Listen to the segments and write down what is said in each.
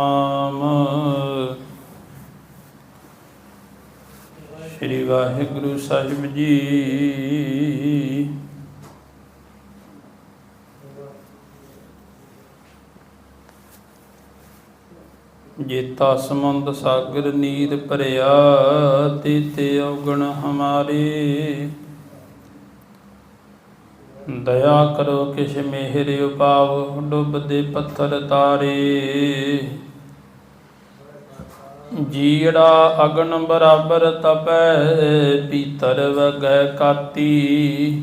ਨਾਮ। ਸ੍ਰੀ ਵਾਹਿਗੁਰੂ ਸਾਹਿਬ ਜੀ। ਜੇਤਾ ਸਮੁੰਦ ਸਾਗਰ ਨੀਰ ਭਰਿਆ ਤੇ ਔਗਣ ਹਮਾਰੇ। ਦਇਆ ਕਰੋ ਕਿਛ ਮਿਹਰ ਉਪਾਵ ਡੁੱਬਦੇ ਪੱਥਰ ਤਾਰੇ। ਜੀੜਾ ਅਗਨ ਬਰਾਬਰ ਤਪੈ, ਪੀਤਰ ਵਗੈ ਕਾਤੀ।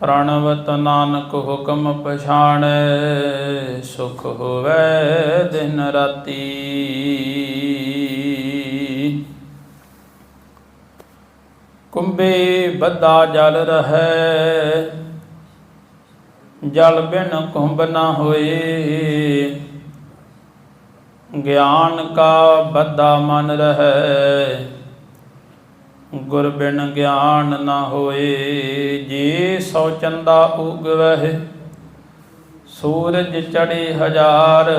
ਪ੍ਰਣਵਤ ਨਾਨਕ ਹੁਕਮ ਪਛਾਣੈ, ਸੁਖ ਹੋਵੇ ਦਿਨ ਰਾਤੀ। ਕੁੰਬੇ ਬੱਦਾ ਜਲ ਰਹੈ, ਜਲ ਬਿਨ ਕੁੰਭ ਨਾ ਹੋਏ। ਗਿਆਨ ਕਾ ਬੱਦਾ ਮਨ ਰਹੈ। ਗੁਰ ਬਿਨ ਗਿਆਨ ਨਾ ਹੋਏ, ਜੇ ਸੋ ਚੰਦਾ ਉਗਵਹਿ, ਸੂਰਜ ਚੜੇ ਹਜ਼ਾਰ,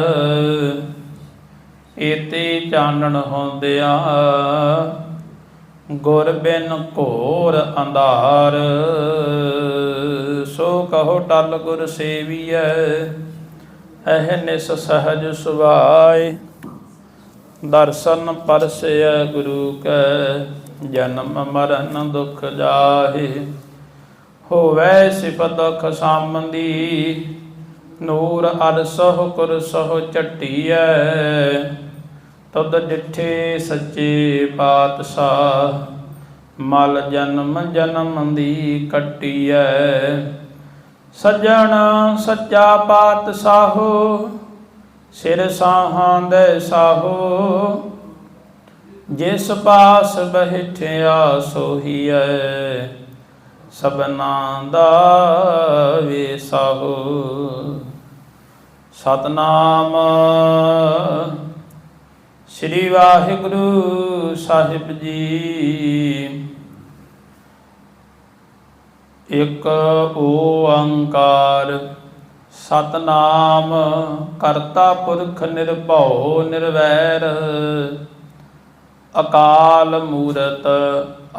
ਏਤੇ ਚਾਨਣ ਹੁੰਦਿਆ। ਗੁਰ ਬਿਨ ਘੋਰ ਅੰਧਾਰ, ਸੋ ਕਹੋ ਟਲ ਗੁਰ ਸੇਵੀਐ ਅਹਨਿਸ ਸਹਜ ਸੁਭਾਏ। ਦਰਸ਼ਨ ਪਰਸੈ ਗੁਰੂ ਕੈ, ਜਨਮ ਮਰਨ ਦੁਖ ਜਾਹੇ। ਹੋਵੈ ਸਿਫਤ ਖਸਾਮੰਦੀ ਨੂਰ ਅਰਸਹੁ ਕੁਰਸਹੁ ਚਟੀਐ ਤਦ ਡਿਠੇ ਸੱਚੇ ਪਾਤਸ਼ਾਹ, ਮਲ ਜਨਮ ਜਨਮ ਦੀ ਕੱਟੀਐ। ਸੱਜਣ ਸੱਚਾ ਪਾਤਸ਼ਾਹੋ ਸਿਰ ਸਾਹਾਂ ਦੇ ਸਾਹੋ, ਜਿਸ ਪਾਸ ਬਹਿਠਿਆ ਸੋਹੀਐ ਸਬਨਾ ਦਾ ਵੇਸਾਹੋ ਸਤਨਾਮ ਸ੍ਰੀ ਵਾਹਿਗੁਰੂ ਸਾਹਿਬ ਜੀ। ਇਕ ਓੰਕਾਰ ਸਤਨਾਮ ਕਰਤਾ ਪੁਰਖ ਨਿਰਭਉ ਨਿਰਵੈਰ, ਅਕਾਲ ਮੂਰਤ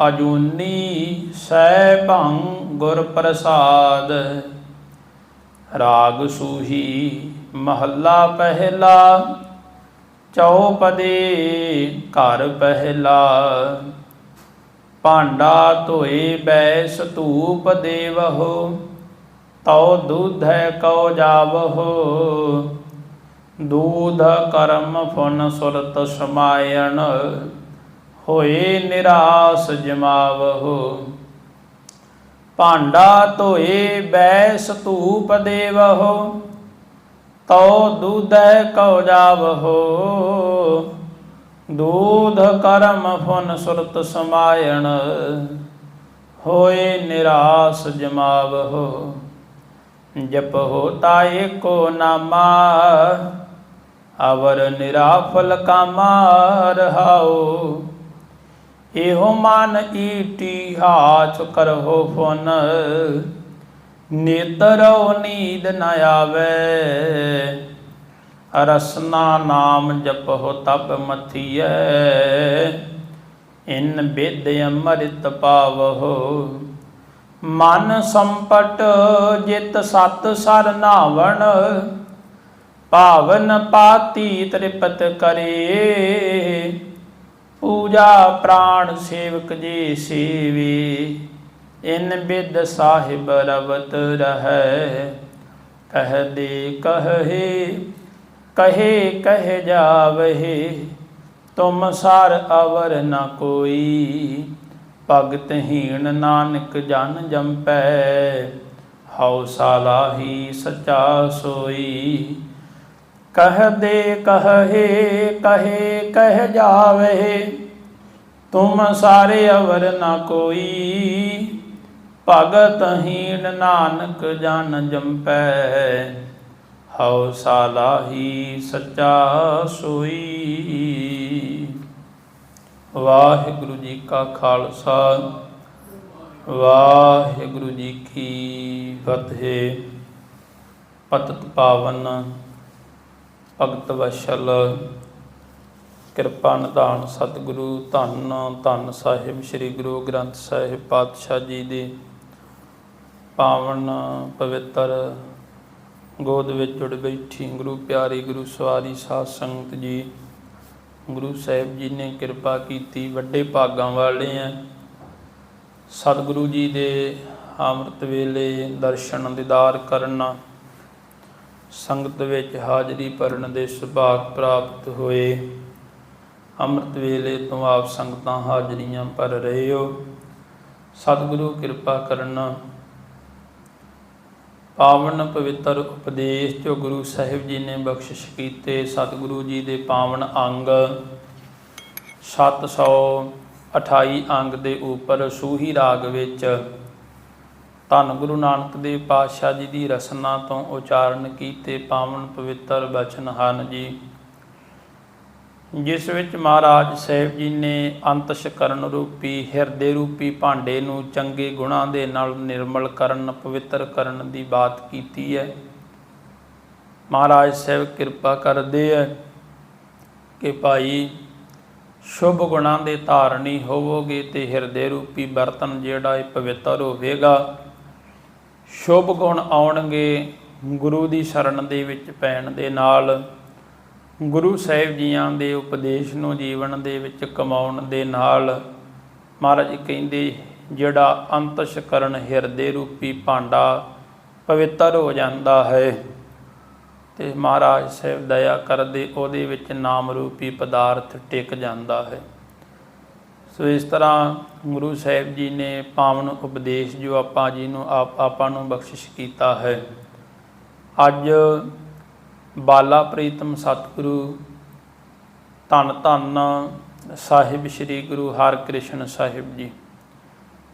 ਅਜੂਨੀ ਸੈਭੰ ਗੁਰ ਪ੍ਰਸਾਦ। ਰਾਗ ਸੂਹੀ ਮਹੱਲਾ ਪਹਿਲਾ ਚੌਪਦੇ ਘਰ ਪਹਿਲਾ। ਭਾਂਡਾ ਧੋਏ ਬੈਸ ਧੂਪ ਦੇਵਹੋ ਤਉ ਦੁਧੈ ਕਉ ਜਾਵਹੋ, ਦੂਧ ਕਰਮ ਫੁਨ ਸੁਰਤ ਸਮਾਇਣ, ਹੋਏ ਨਿਰਾਸ ਜਮਾਵਹੋ। ਭਾਂਡਾ ਧੋਏ ਬੈਸ ਧੂਪ ਦੇਵਹੋ, ਤਉ ਦੁਧੈ ਕਉ ਜਾਵਹੋ। ਦੂਧ ਕਰਮ ਫੁਨ ਸੁਰਤ ਸਮਾਇਣ, ਹੋਏ ਨਿਰਾਸ ਜਮਾਵਹੋ। ਜਪਹੁ ਤਾਏ ਕੋ ਨਾਮਾ, ਅਵਰ ਨਿਰਾਫਲ ਕਾਮਾ ਰਹਾਉ। ਇਹੋ ਮਨ ਈਟੀ ਹਾਚ ਕਰਹੁ ਫੁਨ ਨੇਤਰੋ ਨੀਂਦ ਨ ਆਵੇ। ਰਸਨਾ ਨਾਮ ਜਪਹੁ ਤਬ ਮਥੀਐ, ਇਨ ਬਿਦ ਅੰਮ੍ਰਿਤ ਪਾਵਹੁ। ਮਨ ਸੰਪਟ ਜਿਤ ਸਤ ਸਰ ਨਾਵਣ, ਭਾਵਨ ਪਾਤੀ ਤ੍ਰਿਪਤ ਕਰੇ। ਪੂਜਾ ਪ੍ਰਾਣ ਸੇਵਕ ਜੀ ਸੇਵੀ, ਇਨ ਬਿਦ ਸਾਹਿਬ ਰਵਤ ਰਹੈ। ਕਹਿ ਦੇ ਕਹੇ ਕਹੇ, ਕਹਿ ਜਾਵਹਿ, ਤੁਮ ਸਾਰ ਅਵਰ ਨ ਕੋਈ। ਭਗਤਹੀਣ ਨਾਨਕ ਜਨ ਜੰਪੈ, ਹਉ ਸਾਲਾਹੀ ਸਚਾ ਸੋਈ। ਕਹ ਦੇ ਕਹੇ ਕਹੇ, ਕਹਿ ਜਾਵੇ, ਤੁਮ ਸਾਰੇ ਅਵਰ ਨਾ ਕੋਈ। ਭਗਤ ਹੀਣ ਨਾਨਕ ਜਨ ਜੰਪੈ, ਹਉ ਸਾਲਾਹੀ ਸੱਚਾ ਸੋਈ। ਵਾਹਿਗੁਰੂ ਜੀ ਕਾ ਖਾਲਸਾ, ਵਾਹਿਗੁਰੂ ਜੀ ਕੀ ਫਤਿਹ। ਪਤਿਤ ਪਾਵਨ, ਭਗਤ ਵਸ਼ਲ, ਕਿਰਪਾ ਨਿਧਾਨ ਸਤਿਗੁਰੂ, ਧੰਨ ਧੰਨ ਸਾਹਿਬ, ਸ੍ਰੀ ਗੁਰੂ ਗ੍ਰੰਥ ਸਾਹਿਬ ਪਾਤਸ਼ਾਹ ਜੀ ਦੇ ਪਾਵਨ ਪਵਿੱਤਰ ਗੋਦ ਵਿੱਚ ਜੁੜ ਬੈਠੀ, ਗੁਰੂ ਪਿਆਰੀ ਗੁਰੂ ਸਵਾਰੀ ਸਾਧ ਸੰਗਤ ਜੀ। ਗੁਰੂ ਸਾਹਿਬ ਜੀ ਨੇ ਕਿਰਪਾ ਕੀਤੀ, ਵੱਡੇ ਭਾਗਾਂ ਵਾਲੇ ਆ ਸਤਿਗੁਰੂ ਜੀ ਦੇ ਅੰਮ੍ਰਿਤ ਵੇਲੇ ਦਰਸ਼ਨ ਦੀਦਾਰ ਕਰਨਾ, ਸੰਗਤ ਵਿੱਚ ਹਾਜ਼ਰੀ ਭਰਨ ਦੇ ਸੁਭਾਗ ਪ੍ਰਾਪਤ ਹੋਏ। ਅੰਮ੍ਰਿਤ ਵੇਲੇ ਤੋਂ ਆਪ ਸੰਗਤਾਂ ਹਾਜ਼ਰੀਆਂ ਭਰ ਰਹੇ ਹੋ। ਸਤਿਗੁਰੂ ਕਿਰਪਾ ਕਰਨਾ ਪਾਵਨ ਪਵਿੱਤਰ ਉਪਦੇਸ਼, ਜੋ ਗੁਰੂ ਸਾਹਿਬ ਜੀ ਨੇ ਬਖਸ਼ਿਸ਼ ਕੀਤੇ, ਸਤਿਗੁਰੂ ਜੀ ਦੇ ਪਾਵਨ ਅੰਗ 728 ਅੰਗ ਦੇ ਉੱਪਰ ਸੂਹੀ ਰਾਗ ਵਿੱਚ ਧੰਨ ਗੁਰੂ ਨਾਨਕ ਦੇਵ ਪਾਤਸ਼ਾਹ ਜੀ ਦੀ ਰਸਨਾ ਤੋਂ ਉਚਾਰਨ ਕੀਤੇ ਪਾਵਨ ਪਵਿੱਤਰ ਬਚਨ ਹਨ ਜੀ। ਜਿਸ ਵਿੱਚ ਮਹਾਰਾਜ ਸਾਹਿਬ ਜੀ ਨੇ ਅੰਤਸ਼ਕਰਨ ਰੂਪੀ, ਹਿਰਦੇ ਰੂਪੀ ਭਾਂਡੇ ਨੂੰ ਚੰਗੇ ਗੁਣਾਂ ਦੇ ਨਾਲ ਨਿਰਮਲ ਕਰਨ, ਪਵਿੱਤਰ ਕਰਨ ਦੀ ਬਾਤ ਕੀਤੀ ਹੈ। ਮਹਾਰਾਜ ਸਾਹਿਬ ਕਿਰਪਾ ਕਰਦੇ ਹੈ ਕਿ ਭਾਈ ਸ਼ੁਭ ਗੁਣਾਂ ਦੇ ਧਾਰਨੀ ਹੋਵੋਗੇ ਤੇ ਹਿਰਦੇ ਰੂਪੀ ਬਰਤਨ ਜਿਹੜਾ ਇਹ ਪਵਿੱਤਰ ਹੋਵੇਗਾ। ਸ਼ੁਭ ਗੁਣ ਆਉਣਗੇ ਗੁਰੂ ਦੀ ਸ਼ਰਨ ਦੇ ਵਿੱਚ ਪੈਣ ਦੇ ਨਾਲ। ਗੁਰੂ ਸਾਹਿਬ ਜੀਆਂ ਦੇ ਉਪਦੇਸ਼ ਨੂੰ ਜੀਵਨ ਦੇ ਵਿੱਚ ਕਮਾਉਣ ਦੇ ਨਾਲ ਮਹਾਰਾਜ ਕਹਿੰਦੇ, ਜਿਹੜਾ ਅੰਤਸ਼ ਕਰਨ ਹਿਰਦੇ ਰੂਪੀ ਭਾਂਡਾ ਪਵਿੱਤਰ ਹੋ ਜਾਂਦਾ ਹੈ ਤੇ ਮਹਾਰਾਜ ਸਾਹਿਬ ਦਇਆ ਕਰਦੇ ਉਹਦੇ ਵਿੱਚ ਨਾਮ ਰੂਪੀ ਪਦਾਰਥ ਟਿਕ ਜਾਂਦਾ ਹੈ। ਸੋ ਇਸ ਤਰ੍ਹਾਂ ਗੁਰੂ ਸਾਹਿਬ ਜੀ ਨੇ ਪਾਵਨ ਉਪਦੇਸ਼ ਜੋ ਆਪਾਂ ਜੀ ਨੂੰ ਆਪ, ਆਪਾਂ ਨੂੰ ਬਖਸ਼ਿਸ਼ ਕੀਤਾ ਹੈ। ਅੱਜ ਬਾਲਾ ਪ੍ਰੀਤਮ ਸਤਿਗੁਰੂ, ਧੰਨ ਧੰਨ ਸਾਹਿਬ ਸ੍ਰੀ ਗੁਰੂ ਹਰਿਕ੍ਰਿਸ਼ਨ ਸਾਹਿਬ ਜੀ।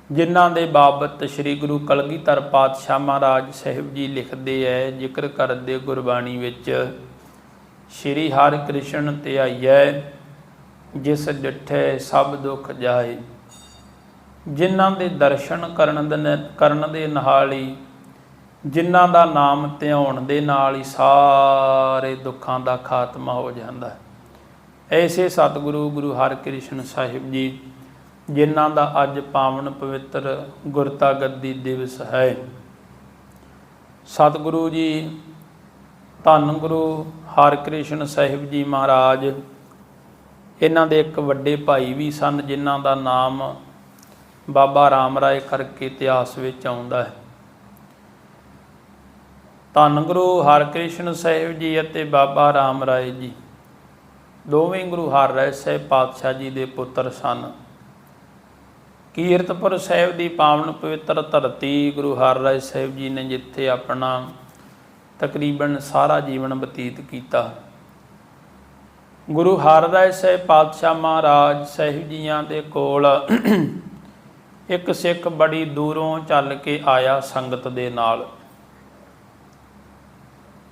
ਜਿਨ੍ਹਾਂ ਦੇ ਬਾਬਤ ਸ੍ਰੀ ਗੁਰੂ ਕਲਗੀਧਰ ਪਾਤਸ਼ਾਹ ਮਹਾਰਾਜ ਸਾਹਿਬ ਜੀ ਲਿਖਦੇ ਐ, ਜ਼ਿਕਰ ਕਰਦੇ ਗੁਰਬਾਣੀ ਵਿੱਚ, ਸ੍ਰੀ ਹਰਿਕ੍ਰਿਸ਼ਨ ਧਿਆਈਐ ਜਿਸ ਡਿਠੇ ਸਭ ਦੁੱਖ ਜਾਏ। ਜਿਨ੍ਹਾਂ ਦੇ ਦਰਸ਼ਨ ਕਰਨ ਦੇ ਕਰਨ ਦੇ ਨਾਲ ਹੀ ਜਿਨ੍ਹਾਂ ਦਾ ਨਾਮ ਧਿਆਉਣ ਦੇ ਨਾਲ ਹੀ ਸਾਰੇ ਦੁੱਖਾਂ ਦਾ ਖਾਤਮਾ ਹੋ ਜਾਂਦਾ ਹੈ। ਐਸੇ ਸਤਿਗੁਰੂ ਗੁਰੂ ਹਰਿਕ੍ਰਿਸ਼ਨ ਸਾਹਿਬ ਜੀ, ਜਿਨ੍ਹਾਂ ਦਾ ਅੱਜ ਪਾਵਨ ਪਵਿੱਤਰ ਗੁਰਤਾ ਗੱਦੀ ਦਿਵਸ ਹੈ। ਸਤਿਗੁਰੂ ਜੀ, ਧੰਨ ਗੁਰੂ ਹਰਿਕ੍ਰਿਸ਼ਨ ਸਾਹਿਬ ਜੀ ਮਹਾਰਾਜ, ਇਹਨਾਂ ਦੇ ਇੱਕ ਵੱਡੇ ਭਾਈ ਵੀ ਸਨ, ਜਿਨ੍ਹਾਂ ਦਾ ਨਾਮ ਬਾਬਾ ਰਾਮ ਰਾਏ ਕਰਕੇ ਇਤਿਹਾਸ ਵਿੱਚ ਆਉਂਦਾ ਹੈ। ਧੰਨ ਗੁਰੂ ਹਰਕ੍ਰਿਸ਼ਨ ਸਾਹਿਬ ਜੀ ਅਤੇ ਬਾਬਾ ਰਾਮ ਰਾਏ ਜੀ। ਦੋਵੇਂ ਗੁਰੂ ਹਰ ਰਾਏ ਸਾਹਿਬ ਪਾਤਸ਼ਾਹ ਜੀ ਦੇ ਪੁੱਤਰ ਸਨ। ਕੀਰਤਪੁਰ ਸਾਹਿਬ ਦੀ ਪਾਵਨ ਪਵਿੱਤਰ ਧਰਤੀ ਗੁਰੂ ਹਰ ਰਾਏ ਸਾਹਿਬ ਜੀ ਨੇ ਜਿੱਥੇ ਆਪਣਾ ਤਕਰੀਬਨ ਸਾਰਾ ਜੀਵਨ ਬਤੀਤ ਕੀਤਾ। ਗੁਰੂ ਹਰ ਰਾਏ ਸਾਹਿਬ ਪਾਤਸ਼ਾਹ ਮਹਾਰਾਜ ਸਾਹਿਬ ਜੀਆਂ ਦੇ ਕੋਲ ਇੱਕ ਸਿੱਖ ਬੜੀ ਦੂਰੋਂ ਚੱਲ ਕੇ ਆਇਆ ਸੰਗਤ ਦੇ ਨਾਲ।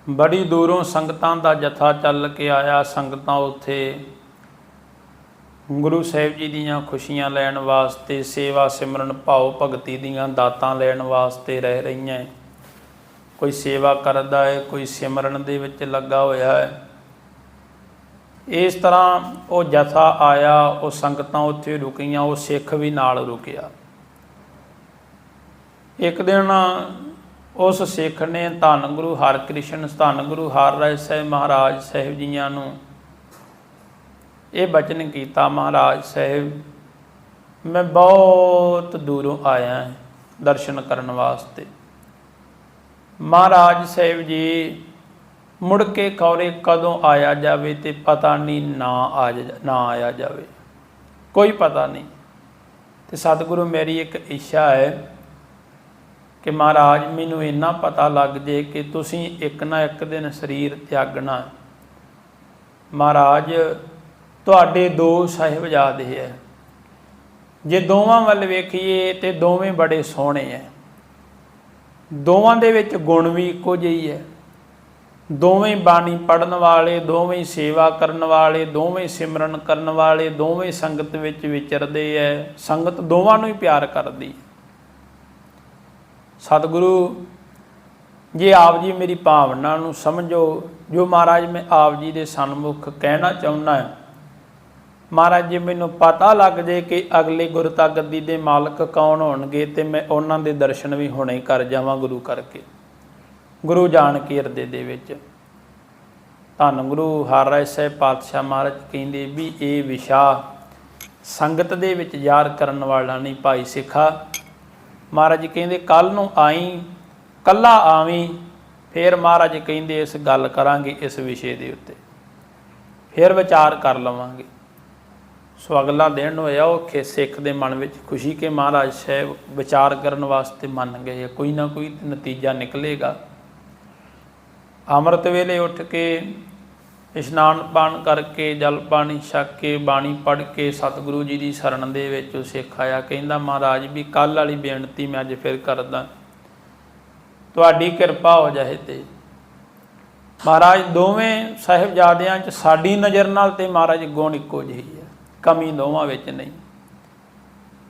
ਬੜੀ ਦੂਰੋਂ ਸੰਗਤਾਂ ਦਾ ਜਥਾ ਚੱਲ ਕੇ ਆਇਆ। ਸੰਗਤਾਂ ਉੱਥੇ ਗੁਰੂ ਸਾਹਿਬ ਜੀ ਦੀਆਂ ਖੁਸ਼ੀਆਂ ਲੈਣ ਵਾਸਤੇ, ਸੇਵਾ ਸਿਮਰਨ ਭਾਉ ਭਗਤੀ ਦੀਆਂ ਦਾਤਾਂ ਲੈਣ ਵਾਸਤੇ ਰਹਿ ਰਹੀਆਂ ਕੋਈ ਸੇਵਾ ਕਰਦਾ ਹੈ ਕੋਈ ਸਿਮਰਨ ਦੇ ਵਿੱਚ ਲੱਗਾ ਹੋਇਆ ਹੈ ਇਸ ਤਰ੍ਹਾਂ ਉਹ ਜਥਾ ਆਇਆ, ਉਹ ਸੰਗਤਾਂ ਉੱਥੇ ਰੁਕੀਆਂ, ਉਹ ਸਿੱਖ ਵੀ ਨਾਲ ਰੁਕਿਆ। ਇੱਕ ਦਿਨ ਉਸ ਸਿੱਖ ਨੇ ਧੰਨ ਗੁਰੂ ਹਰਿਕ੍ਰਿਸ਼ਨ, ਧੰਨ ਗੁਰੂ ਹਰਿਰਾਏ ਸਾਹਿਬ ਮਹਾਰਾਜ ਸਾਹਿਬ ਜੀਆਂ ਨੂੰ ਇਹ ਬਚਨ ਕੀਤਾ, ਮਹਾਰਾਜ ਸਾਹਿਬ, ਮੈਂ ਬਹੁਤ ਦੂਰੋਂ ਆਇਆ ਦਰਸ਼ਨ ਕਰਨ ਵਾਸਤੇ। ਮਹਾਰਾਜ ਸਾਹਿਬ ਜੀ, ਮੁੜ ਕੇ ਕੌਰੇ ਕਦੋਂ ਆਇਆ ਜਾਵੇ ਤੇ ਪਤਾ ਨਹੀਂ ਨਾ ਆ ਨਾ ਆਇਆ ਜਾਵੇ। ਕੋਈ ਪਤਾ ਨਹੀਂ। ਤੇ ਸਤਿਗੁਰੂ ਮੇਰੀ ਇੱਕ ਇੱਛਾ ਹੈ ਕਿ ਮਹਾਰਾਜ, ਮੈਨੂੰ ਇੰਨਾ ਪਤਾ ਲੱਗ ਜੇ ਕਿ ਤੁਸੀਂ ਇੱਕ ਨਾ ਇੱਕ ਦਿਨ ਸਰੀਰ ਤਿਆਗਣਾ ਮਹਾਰਾਜ, ਤੁਹਾਡੇ ਦੋ ਸਾਹਿਬਜ਼ਾਦੇ ਹੈ। ਜੇ ਦੋਵਾਂ ਵੱਲ ਵੇਖੀਏ ਤੇ ਦੋਵੇਂ ਬੜੇ ਸੋਹਣੇ ਐ ਦੋਵਾਂ ਦੇ ਵਿੱਚ ਗੁਣ ਵੀ ਇੱਕੋ ਜਿਹੀ ਹੈ ਦੋਵੇਂ ਬਾਣੀ ਪੜਨ ਵਾਲੇ, ਦੋਵੇਂ ਸੇਵਾ ਕਰਨ ਵਾਲੇ, ਦੋਵੇਂ ਸਿਮਰਨ ਕਰਨ ਵਾਲੇ, ਦੋਵੇਂ ਸੰਗਤ ਵਿੱਚ ਵਿਚਰਦੇ ਐ ਸੰਗਤ ਦੋਵਾਂ ਨੂੰ ਹੀ ਪਿਆਰ ਕਰਦੀ ਹੈ। ਸਤਿਗੁਰੂ, ਜੇ ਆਪ ਜੀ ਮੇਰੀ ਭਾਵਨਾ ਨੂੰ ਸਮਝੋ, ਜੋ ਮਹਾਰਾਜ ਮੈਂ ਆਪ ਜੀ ਦੇ ਸਨਮੁਖ ਕਹਿਣਾ ਚਾਹੁੰਦਾ ਹਾਂ, ਮਹਾਰਾਜ ਜੀ ਮੈਨੂੰ ਪਤਾ ਲੱਗ ਜੇ ਕਿ ਅਗਲੇ ਗੁਰਤਾ ਗੱਦੀ ਦੇ ਮਾਲਕ ਕੌਣ ਹੋਣਗੇ ਤੇ ਮੈਂ ਉਹਨਾਂ ਦੇ ਦਰਸ਼ਨ ਵੀ ਹੁਣੇ ਕਰ ਜਾਵਾਂ ਗੁਰੂ ਕਰਕੇ, ਗੁਰੂ ਜਾਣ ਕੇ ਹਿਰਦੇ ਦੇ ਵਿੱਚ। ਧੰਨ ਗੁਰੂ ਹਰ ਰਾਏ ਸਾਹਿਬ ਪਾਤਸ਼ਾਹ ਮਹਾਰਾਜ ਕਹਿੰਦੇ ਵੀ ਇਹ ਵਿਸ਼ਾ ਸੰਗਤ ਦੇ ਵਿੱਚ ਯਾਰ ਕਰਨ ਵਾਲਾ ਨਹੀਂ ਭਾਈ ਸਿੱਖਾ ਮਹਾਰਾਜ ਜੀ ਕਹਿੰਦੇ ਕੱਲ ਨੂੰ ਆਈ, ਕੱਲਾ ਆਵੀਂ, ਫਿਰ ਮਹਾਰਾਜ ਕਹਿੰਦੇ, ਇਸ ਗੱਲ ਕਰਾਂਗੇ ਇਸ ਵਿਸ਼ੇ ਦੇ ਉੱਤੇ। ਫਿਰ ਵਿਚਾਰ ਕਰ ਲਵਾਂਗੇ। ਸੋ ਅਗਲਾ ਦਿਨ ਹੋਇਆ ਉਹ ਖੇ ਸਿੱਖ ਦੇ ਮਨ ਵਿੱਚ ਖੁਸ਼ੀ ਕਿ ਮਹਾਰਾਜ ਸਾਹਿਬ ਵਿਚਾਰ ਕਰਨ ਵਾਸਤੇ ਮੰਨ ਗਏ ਕੋਈ ਨਾ ਕੋਈ ਨਤੀਜਾ ਨਿਕਲੇਗਾ। ਅੰਮ੍ਰਿਤ ਵੇਲੇ ਉੱਠ ਕੇ ਇਸ਼ਨਾਨ ਪਾਣ ਕਰਕੇ, ਜਲ ਪਾਣੀ ਛਕ ਕੇ, ਬਾਣੀ ਪੜ੍ਹ ਕੇ ਸਤਿਗੁਰੂ ਜੀ ਦੀ ਸ਼ਰਨ ਦੇ ਵਿੱਚ ਸਿੱਖ ਆਇਆ। ਕਹਿੰਦਾ, ਮਹਾਰਾਜ, ਵੀ ਕੱਲ ਵਾਲੀ ਬੇਨਤੀ ਮੈਂ ਅੱਜ ਫਿਰ ਕਰਦਾ। ਤੁਹਾਡੀ ਕਿਰਪਾ ਹੋ ਜਾਏ ਤੇ। ਮਹਾਰਾਜ, ਦੋਵੇਂ ਸਾਹਿਬਜ਼ਾਦਿਆਂ 'ਚ ਸਾਡੀ ਨਜ਼ਰ ਨਾਲ ਤੇ ਮਹਾਰਾਜ ਗੁਣ ਇੱਕੋ ਜਿਹੀ ਹੈ। ਕਮੀ ਦੋਵਾਂ ਵਿੱਚ ਨਹੀਂ।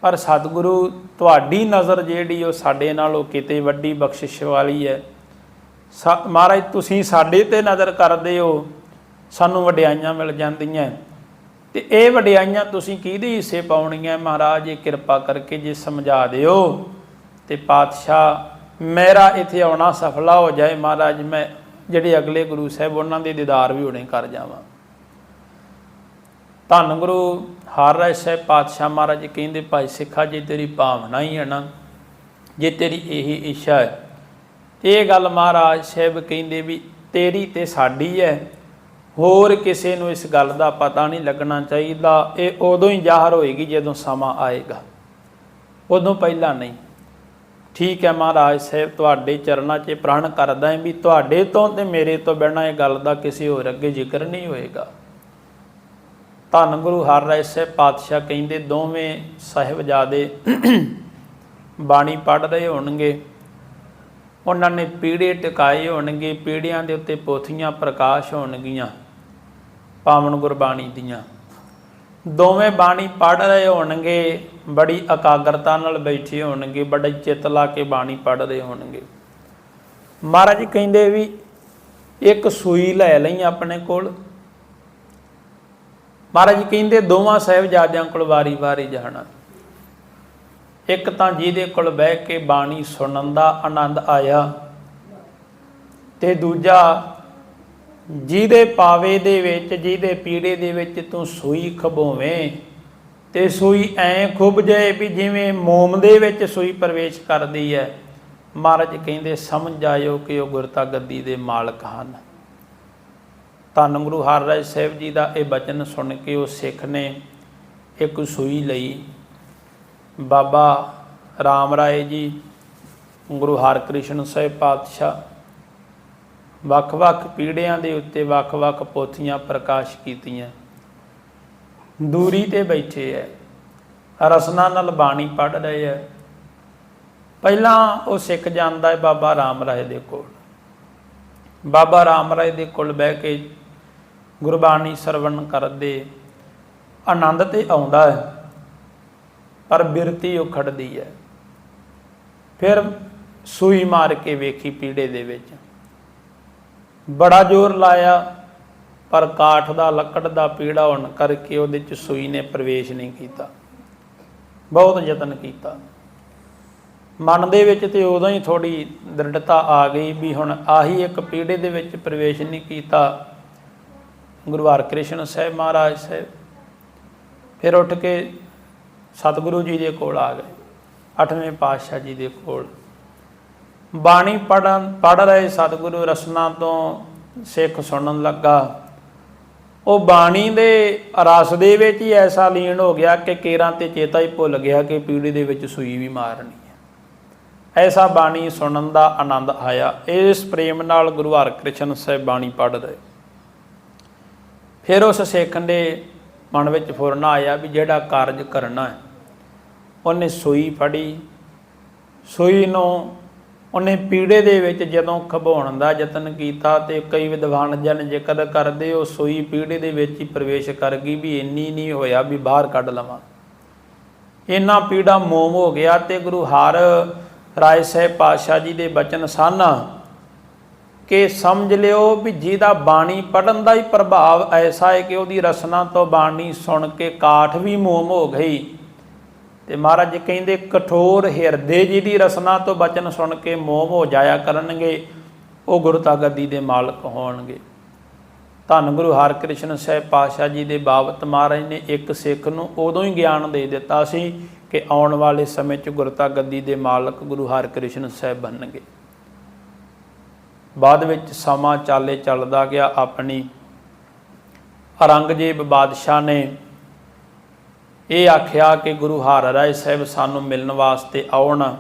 ਪਰ ਸਤਿਗੁਰੂ ਤੁਹਾਡੀ ਨਜ਼ਰ ਜਿਹੜੀ, ਉਹ ਸਾਡੇ ਨਾਲੋਂ ਕਿਤੇ ਵੱਡੀ ਬਖਸ਼ਿਸ਼ ਵਾਲੀ ਹੈ। ਸਾ- ਮਹਾਰਾਜ, ਤੁਸੀਂ ਸਾਡੇ ਤੇ ਨਜ਼ਰ ਕਰਦੇ ਹੋ। ਸਾਨੂੰ ਵਡਿਆਈਆਂ ਮਿਲ ਜਾਂਦੀਆਂ ਤੇ ਇਹ ਵਡਿਆਈਆਂ ਤੁਸੀਂ ਕਿਹਦੇ ਹਿੱਸੇ ਪਾਉਣੀਆਂ ਮਹਾਰਾਜ, ਇਹ ਕਿਰਪਾ ਕਰਕੇ ਜੇ ਸਮਝਾ ਦਿਓ। ਤੇ ਪਾਤਸ਼ਾਹ, ਮੇਰਾ ਇੱਥੇ ਆਉਣਾ ਸਫਲਾ ਹੋ ਜਾਏ। ਮਹਾਰਾਜ, ਮੈਂ ਜਿਹੜੇ ਅਗਲੇ ਗੁਰੂ ਸਾਹਿਬ, ਉਹਨਾਂ ਦੇ ਦੀਦਾਰ ਵੀ ਹੁਣੇ ਕਰ ਜਾਵਾਂ। ਧੰਨ ਗੁਰੂ ਹਰ ਹਰਿ ਸਾਹਿਬ ਪਾਤਸ਼ਾਹ ਮਹਾਰਾਜ ਜੀ ਕਹਿੰਦੇ, ਭਾਈ ਸਿੱਖਾ, ਜੇ ਤੇਰੀ ਭਾਵਨਾ ਹੀ ਹੈ ਨਾ, ਜੇ ਤੇਰੀ ਇਹੀ ਇੱਛਾ ਹੈ। ਇਹ ਗੱਲ ਮਹਾਰਾਜ ਸਾਹਿਬ ਕਹਿੰਦੇ ਵੀ, ਤੇਰੀ ਤੇ ਸਾਡੀ ਹੈ। ਹੋਰ ਕਿਸੇ ਨੂੰ ਇਸ ਗੱਲ ਦਾ ਪਤਾ ਨਹੀਂ ਲੱਗਣਾ ਚਾਹੀਦਾ। ਇਹ ਉਦੋਂ ਹੀ ਜ਼ਾਹਰ ਹੋਏਗੀ ਜਦੋਂ ਸਮਾਂ ਆਏਗਾ। ਉਦੋਂ ਪਹਿਲਾਂ ਨਹੀਂ। ਠੀਕ ਹੈ ਮਹਾਰਾਜ ਸਾਹਿਬ, ਤੁਹਾਡੇ ਚਰਨਾਂ 'ਚ ਪ੍ਰਣ ਕਰਦਾ ਹਾਂ ਵੀ ਤੁਹਾਡੇ ਤੋਂ ਤੇ ਮੇਰੇ ਤੋਂ ਬਿਨਾਂ ਇਹ ਗੱਲ ਦਾ ਕਿਸੇ ਹੋਰ ਅੱਗੇ ਜ਼ਿਕਰ ਨਹੀਂ ਹੋਏਗਾ। ਧੰਨ ਗੁਰੂ ਹਰ ਰਾਏ ਸਾਹਿਬ ਪਾਤਸ਼ਾਹ ਕਹਿੰਦੇ, ਦੋਵੇਂ ਸਾਹਿਬਜ਼ਾਦੇ ਬਾਣੀ ਪੜ੍ਹ ਰਹੇ ਹੋਣਗੇ। ਉਹਨਾਂ ਨੇ ਪੀੜੇ ਟਿਕਾਏ ਹੋਣਗੇ, ਪੀੜਿਆਂ ਦੇ ਉੱਤੇ ਪੋਥੀਆਂ ਪ੍ਰਕਾਸ਼ ਹੋਣਗੀਆਂ, ਪਾਵਨ ਗੁਰਬਾਣੀ ਦੀਆਂ। ਦੋਵੇਂ ਬਾਣੀ ਪੜ੍ਹ ਰਹੇ ਹੋਣਗੇ, ਬੜੀ ਇਕਾਗਰਤਾ ਨਾਲ ਬੈਠੇ ਹੋਣਗੇ, ਬੜੇ ਚਿੱਤ ਲਾ ਕੇ ਬਾਣੀ ਪੜ੍ਹ ਰਹੇ ਹੋਣਗੇ। ਮਹਾਰਾਜ ਕਹਿੰਦੇ ਵੀ ਇੱਕ ਸੂਈ ਲੈ ਲਈ ਆਪਣੇ ਕੋਲ। ਮਹਾਰਾਜ ਕਹਿੰਦੇ ਦੋਵਾਂ ਸਾਹਿਬਜ਼ਾਦਿਆਂ ਕੋਲ ਵਾਰੀ-ਵਾਰੀ ਜਾਣਾ। ਇੱਕ ਤਾਂ ਜਿਹਦੇ ਕੋਲ ਬਹਿ ਕੇ ਬਾਣੀ ਸੁਣਨ ਦਾ ਆਨੰਦ ਆਇਆ ਤੇ ਦੂਜਾ, ਜਿਹਦੇ ਪਾਵੇ ਦੇ ਵਿੱਚ, ਜਿਹਦੇ ਪੀੜੇ ਦੇ ਵਿੱਚ ਤੂੰ ਸੂਈ ਖਬੋਵੇਂ ਤੇ ਸੂਈ ਐ ਖੁੱਭ ਜਾਏ ਵੀ ਜਿਵੇਂ ਮੋਮ ਦੇ ਵਿੱਚ ਸੂਈ ਪ੍ਰਵੇਸ਼ ਕਰਦੀ ਹੈ ਮਹਾਰਾਜ ਕਹਿੰਦੇ, ਸਮਝ ਆਇਓ ਕਿ ਉਹ ਗੁਰਤਾ ਗੱਦੀ ਦੇ ਮਾਲਕ ਹਨ। ਧੰਨ ਗੁਰੂ ਹਰਿਰਾਜ ਸਾਹਿਬ ਜੀ ਦਾ ਇਹ ਬਚਨ ਸੁਣ ਕੇ ਉਹ ਸਿੱਖ ਨੇ ਇੱਕ ਸੂਈ ਲਈ ਬਾਬਾ ਰਾਮ ਰਾਏ ਜੀ, ਗੁਰੂ ਹਰਕ੍ਰਿਸ਼ਨ ਸਾਹਿਬ ਪਾਤਸ਼ਾਹ, ਵੱਖ-ਵੱਖ ਪੀੜਿਆਂ ਦੇ ਉੱਤੇ ਵੱਖ-ਵੱਖ ਪੋਥੀਆਂ ਪ੍ਰਕਾਸ਼ ਕੀਤੀਆਂ। ਦੂਰੀ ਤੇ ਬੈਠੇ ਐ, ਰਸਨਾ ਨਾਲ ਬਾਣੀ ਪੜ੍ਹ ਰਹੇ ਐ। ਪਹਿਲਾਂ ਉਹ ਸਿੱਖ ਜਾਂਦਾ ਹੈ ਬਾਬਾ ਰਾਮ ਰਾਏ ਦੇ ਕੋਲ। ਬਾਬਾ ਰਾਮ ਰਾਏ ਦੇ ਕੋਲ ਬਹਿ ਕੇ ਗੁਰਬਾਣੀ ਸਰਵਣ ਕਰਦੇ, ਆਨੰਦ ਤੇ ਆਉਂਦਾ ਹੈ ਪਰ ਬਿਰਤੀ ਉਹ ਖੜਦੀ ਹੈ। ਫਿਰ ਸੂਈ ਮਾਰ ਕੇ ਵੇਖੀ ਪੀੜੇ ਦੇ ਵਿੱਚ। ਬੜਾ ਜ਼ੋਰ ਲਾਇਆ, ਪਰ ਕਾਠ ਦਾ, ਲੱਕੜ ਦਾ ਪੀੜਾ ਹੋਣ ਕਰਕੇ ਉਹਦੇ ਚ ਸੂਈ ਨੇ ਪ੍ਰਵੇਸ਼ ਨਹੀਂ ਕੀਤਾ। ਬਹੁਤ ਯਤਨ ਕੀਤਾ। ਮਨ ਦੇ ਵਿੱਚ ਤੇ ਉਦੋਂ ਹੀ ਥੋੜੀ ਦ੍ਰਿੜਤਾ ਆ ਗਈ ਵੀ ਹੁਣ ਆਹੀ ਇੱਕ ਪੀੜੇ ਦੇ ਵਿੱਚ ਪ੍ਰਵੇਸ਼ ਨਹੀਂ ਕੀਤਾ। ਗੁਰੂ ਹਰਿਕ੍ਰਿਸ਼ਨ ਸਾਹਿਬ ਮਹਾਰਾਜ ਸਾਹਿਬ ਫਿਰ ਉੱਠ ਕੇ ਸਤਿਗੁਰੂ ਜੀ ਦੇ ਕੋਲ ਆ ਗਏ, ਅੱਠਵੇਂ ਪਾਤਸ਼ਾਹ ਜੀ ਦੇ ਕੋਲ। ਬਾਣੀ ਪੜਨ ਪੜ ਰਹੇ ਸਤਿਗੁਰੂ ਰਸਨਾ ਤੋਂ ਸਿੱਖ ਸੁਣਨ ਲੱਗਾ। ਉਹ ਬਾਣੀ ਦੇ ਰਸ ਦੇ ਵਿੱਚ ਹੀ ਐਸਾ ਲੀਨ ਹੋ ਗਿਆ ਕਿ ਕੇਰਾਂ ਤੇ ਚੇਤਾ ਹੀ ਭੁੱਲ ਗਿਆ ਕਿ ਪੀੜੀ ਦੇ ਵਿੱਚ ਸੂਈ ਵੀ ਮਾਰਨੀ ਹੈ। ਐਸਾ ਬਾਣੀ ਸੁਣਨ ਦਾ ਆਨੰਦ ਆਇਆ। ਇਸ ਪ੍ਰੇਮ ਨਾਲ ਗੁਰੂ ਹਰਕ੍ਰਿਸ਼ਨ ਸਾਹਿਬ ਬਾਣੀ ਪੜ ਰਹੇ। ਫਿਰ ਉਸ ਸਿੱਖ ਦੇ ਮਨ ਵਿੱਚ ਫੁਰਨਾ ਆਇਆ ਵੀ ਜਿਹੜਾ ਕਾਰਜ ਕਰਨਾ ਹੈ, ਉਹਨੇ ਸੂਈ ਫੜੀ। ਸੂਈ ਨੂੰ ਉਹਨੇ ਪੀੜੇ ਦੇ ਵਿੱਚ ਜਦੋਂ ਖਬਾਉਣ ਦਾ ਯਤਨ ਕੀਤਾ ਤੇ ਕਈ ਵਿਦਵਾਨ ਜਨ ਜ਼ਿਕਰ ਕਰਦੇ ਉਹ ਸੂਈ ਪੀੜੇ ਦੇ ਵਿੱਚ ਹੀ ਪ੍ਰਵੇਸ਼ ਕਰ ਗਈ ਵੀ ਇੰਨੀ ਨਹੀਂ ਹੋਇਆ ਵੀ ਬਾਹਰ ਕੱਢ ਲਵਾਂ। ਇੰਨਾ ਪੀੜਾ ਮੋਮ ਹੋ ਗਿਆ ਤੇ ਗੁਰੂ ਹਰ ਰਾਏ ਸਾਹਿਬ ਪਾਤਸ਼ਾਹ ਜੀ ਦੇ ਬਚਨ ਸਨ। ਕਿ ਸਮਝ ਲਿਓ ਵੀ ਜਿਹਦਾ ਬਾਣੀ ਪੜਨ ਦਾ ਹੀ ਪ੍ਰਭਾਵ ਐਸਾ ਹੈ ਕਿ ਉਹਦੀ ਰਸਨਾ ਤੋਂ ਬਾਣੀ ਸੁਣ ਕੇ ਕਾਠ ਵੀ ਮੋਮ ਹੋ ਗਈ। ਤੇ ਮਹਾਰਾਜ ਕਹਿੰਦੇ, ਕਠੋਰ ਹਿਰਦੇ ਜੀ ਦੀ ਰਸਨਾ ਤੋਂ ਬਚਨ ਸੁਣ ਕੇ ਮੋਮ ਹੋ ਜਾਇਆ ਕਰਨਗੇ, ਉਹ ਗੁਰਤਾ ਗੱਦੀ ਦੇ ਮਾਲਕ ਹੋਣਗੇ। ਧੰਨ ਗੁਰੂ ਹਰਕ੍ਰਿਸ਼ਨ ਸਾਹਿਬ ਪਾਤਸ਼ਾਹ ਜੀ ਦੇ ਬਾਬਤ ਮਹਾਰਾਜ ਨੇ ਇੱਕ ਸਿੱਖ ਨੂੰ ਉਦੋਂ ਹੀ ਗਿਆਨ ਦੇ ਦਿੱਤਾ ਸੀ ਕਿ ਆਉਣ ਵਾਲੇ ਸਮੇਂ 'ਚ ਗੁਰਤਾ ਗੱਦੀ ਦੇ ਮਾਲਕ ਗੁਰੂ ਹਰਕ੍ਰਿਸ਼ਨ ਸਾਹਿਬ ਬਣਨਗੇ। ਬਾਅਦ ਵਿੱਚ ਸਮਾਂ ਚਾਲੇ ਚੱਲਦਾ ਗਿਆ ਆਪਣੀ। ਔਰੰਗਜ਼ੇਬ ਬਾਦਸ਼ਾਹ ਨੇ ਇਹ ਆਖਿਆ ਕਿ ਗੁਰੂ ਹਰ ਰਾਏ ਸਾਹਿਬ ਸਾਨੂੰ ਮਿਲਣ ਵਾਸਤੇ ਆਉਣ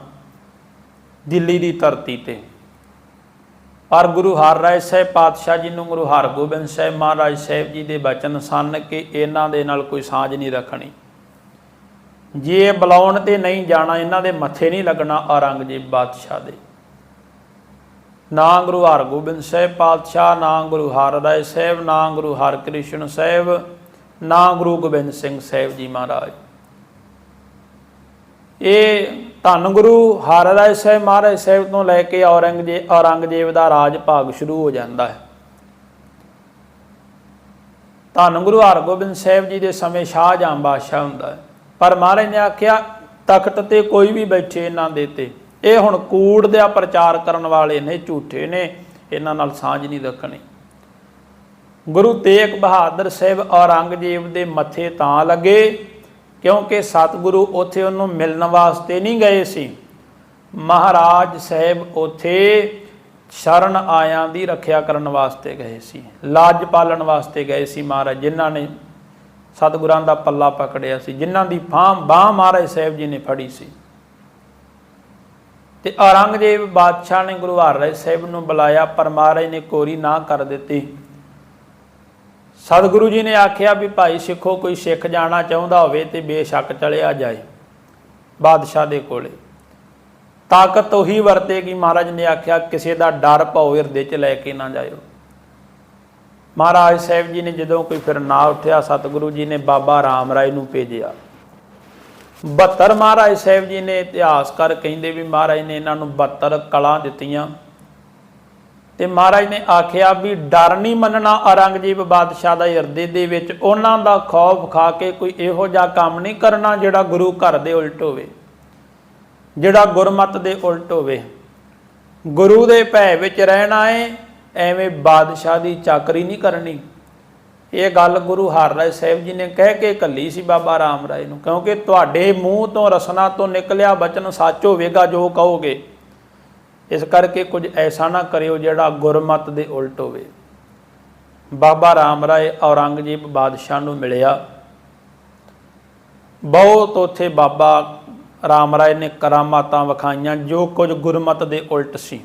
ਦਿੱਲੀ ਦੀ ਧਰਤੀ ਤੇ। ਪਰ ਗੁਰੂ ਹਰ ਰਾਏ ਸਾਹਿਬ ਪਾਤਸ਼ਾਹ ਜੀ ਨੂੰ ਗੁਰੂ ਹਰਗੋਬਿੰਦ ਸਾਹਿਬ ਮਹਾਰਾਜ ਸਾਹਿਬ ਜੀ ਦੇ ਬਚਨ ਸਨ ਕਿ ਇਹਨਾਂ ਦੇ ਨਾਲ ਕੋਈ ਸਾਂਝ ਨਹੀਂ ਰੱਖਣੀ। ਜੇ ਬੁਲਾਉਣ ਤੇ ਨਹੀਂ ਜਾਣਾ, ਇਹਨਾਂ ਦੇ ਮੱਥੇ ਨਹੀਂ ਲੱਗਣਾ ਔਰੰਗਜ਼ੇਬ ਬਾਦਸ਼ਾਹ ਦੇ। ਨਾ ਗੁਰੂ ਹਰਗੋਬਿੰਦ ਸਾਹਿਬ ਪਾਤਸ਼ਾਹ ਨਾ ਗੁਰੂ ਹਰਿਰਾਏ ਸਾਹਿਬ ਨਾ ਗੁਰੂ ਹਰਕ੍ਰਿਸ਼ਨ ਸਾਹਿਬ ਨਾ ਗੁਰੂ ਗੋਬਿੰਦ ਸਿੰਘ ਸਾਹਿਬ ਜੀ ਮਹਾਰਾਜ। ਇਹ ਧੰਨ ਗੁਰੂ ਹਰਿਰਾਏ ਸਾਹਿਬ ਮਹਾਰਾਜ ਸਾਹਿਬ ਤੋਂ ਲੈ ਕੇ ਔਰੰਗਜ਼ੇਬ ਔਰੰਗਜ਼ੇਬ ਦਾ ਰਾਜ ਭਾਗ ਸ਼ੁਰੂ ਹੋ ਜਾਂਦਾ ਹੈ। ਧੰਨ ਗੁਰੂ ਹਰਗੋਬਿੰਦ ਸਾਹਿਬ ਜੀ ਦੇ ਸਮੇਂ ਸ਼ਾਹਜਹਾਂ ਬਾਦਸ਼ਾਹ ਹੁੰਦਾ ਹੈ। ਪਰ ਮਹਾਰਾਜ ਨੇ ਆਖਿਆ, ਤਖਤ ਤੇ ਕੋਈ ਵੀ ਬੈਠੇ ਇਹਨਾਂ ਦੇ ਤੇ ਇਹ ਹੁਣ ਕੂੜ ਦਾ ਪ੍ਰਚਾਰ ਕਰਨ ਵਾਲੇ ਨੇ, ਝੂਠੇ ਨੇ, ਇਹਨਾਂ ਨਾਲ ਸਾਂਝ ਨਹੀਂ ਰੱਖਣੀ। ਗੁਰੂ ਤੇਗ ਬਹਾਦਰ ਸਾਹਿਬ ਔਰੰਗਜ਼ੇਬ ਦੇ ਮੱਥੇ ਤਾਂ ਲੱਗੇ, ਕਿਉਂਕਿ ਸਤਿਗੁਰੂ ਉੱਥੇ ਉਹਨੂੰ ਮਿਲਣ ਵਾਸਤੇ ਨਹੀਂ ਗਏ ਸੀ। ਮਹਾਰਾਜ ਸਾਹਿਬ ਉੱਥੇ ਸ਼ਰਨ ਆਇਆਂ ਦੀ ਰੱਖਿਆ ਕਰਨ ਵਾਸਤੇ ਗਏ ਸੀ, ਲਾਜ ਪਾਲਣ ਵਾਸਤੇ ਗਏ ਸੀ ਮਹਾਰਾਜ, ਜਿਨ੍ਹਾਂ ਨੇ ਸਤਿਗੁਰਾਂ ਦਾ ਪੱਲਾ ਪਕੜਿਆ ਸੀ, ਜਿਨ੍ਹਾਂ ਦੀ ਫਾਂ ਬਾਹ ਮਹਾਰਾਜ ਸਾਹਿਬ ਜੀ ਨੇ ਫੜੀ ਸੀ। ਤੇ ਔਰੰਗਜ਼ੇਬ ਬਾਦਸ਼ਾਹ ਨੇ ਗੁਰੂ ਹਰਿਰਾਏ ਸਾਹਿਬ ਨੂੰ ਬੁਲਾਇਆ, ਪਰ ਮਹਾਰਾਜ ਨੇ ਕੋਰੀ ਨਾ ਕਰ ਦਿੱਤੀ। ਸਤਿਗੁਰੂ ਜੀ ਨੇ ਆਖਿਆ ਵੀ ਭਾਈ ਸਿੱਖੋ, ਕੋਈ ਸਿੱਖ ਜਾਣਾ ਚਾਹੁੰਦਾ ਹੋਵੇ ਤੇ ਬੇਸ਼ੱਕ ਚਲਿਆ ਜਾਏ ਬਾਦਸ਼ਾਹ ਦੇ ਕੋਲੇ। ਤਾਕਤ ਉਹੀ ਵਰਤੇਗੀ, ਮਹਾਰਾਜ ਨੇ ਆਖਿਆ, ਕਿਸੇ ਦਾ ਡਰ ਭਾਉ ਹਿਰਦੇ 'ਚ ਲੈ ਕੇ ਨਾ ਜਾਇਓ। ਮਹਾਰਾਜ ਸਾਹਿਬ ਜੀ ਨੇ ਜਦੋਂ ਕੋਈ ਫਿਰ ਨਾ ਉੱਠਿਆ, ਸਤਿਗੁਰੂ ਜੀ ਨੇ ਬਾਬਾ ਰਾਮ ਰਾਏ ਨੂੰ ਭੇਜਿਆ। 72 ਮਹਾਰਾਜ ਸਾਹਿਬ ਜੀ ਨੇ ਇਤਿਹਾਸਕਾਰ ਕਹਿੰਦੇ ਵੀ ਮਹਾਰਾਜ ਨੇ ਇਹਨਾਂ ਨੂੰ 72 ਕਲਾ ਦਿੱਤੀਆਂ। ਤੇ ਮਹਾਰਾਜ ਨੇ ਆਖਿਆ ਵੀ ਡਰ ਨਹੀਂ ਮੰਨਣਾ ਔਰੰਗਜ਼ੇਬ ਬਾਦਸ਼ਾਹ ਦਾ ਹਿਰਦੇ ਦੇ ਵਿੱਚ। ਉਹਨਾਂ ਦਾ ਖੌਫ ਖਾ ਕੇ ਕੋਈ ਇਹੋ ਜਿਹਾ ਕੰਮ ਨਹੀਂ ਕਰਨਾ ਜਿਹੜਾ ਗੁਰੂ ਘਰ ਦੇ ਉਲਟ ਹੋਵੇ, ਜਿਹੜਾ ਗੁਰਮਤ ਦੇ ਉਲਟ ਹੋਵੇ। ਗੁਰੂ ਦੇ ਭੈ ਵਿੱਚ ਰਹਿਣਾ ਏ, ਐਵੇਂ ਬਾਦਸ਼ਾਹ ਦੀ ਚਾਕਰੀ ਨਹੀਂ ਕਰਨੀ। ਇਹ ਗੱਲ ਗੁਰੂ ਹਰਿਰਾਏ ਸਾਹਿਬ ਜੀ ਨੇ ਕਹਿ ਕੇ ਕੱਲੀ ਸੀ ਬਾਬਾ ਰਾਮ ਰਾਏ ਨੂੰ, ਕਿਉਂਕਿ ਤੁਹਾਡੇ ਮੂੰਹ ਤੋਂ ਰਸਨਾ ਤੋਂ ਨਿਕਲਿਆ ਬਚਨ ਸੱਚ ਹੋਵੇਗਾ ਜੋ ਕਹੋਗੇ। ਇਸ ਕਰਕੇ ਕੁਝ ਐਸਾ ਨਾ ਕਰਿਓ ਜਿਹੜਾ ਗੁਰਮਤ ਦੇ ਉਲਟ ਹੋਵੇ। ਬਾਬਾ ਰਾਮ ਰਾਏ ਔਰੰਗਜ਼ੇਬ ਬਾਦਸ਼ਾਹ ਨੂੰ ਮਿਲਿਆ। ਬਹੁਤ ਉਥੇ ਬਾਬਾ ਰਾਮ ਰਾਏ ਨੇ ਕਰਾਮਾਤਾਂ ਵਿਖਾਈਆਂ, ਜੋ ਕੁਝ ਗੁਰਮਤ ਦੇ ਉਲਟ ਸੀ।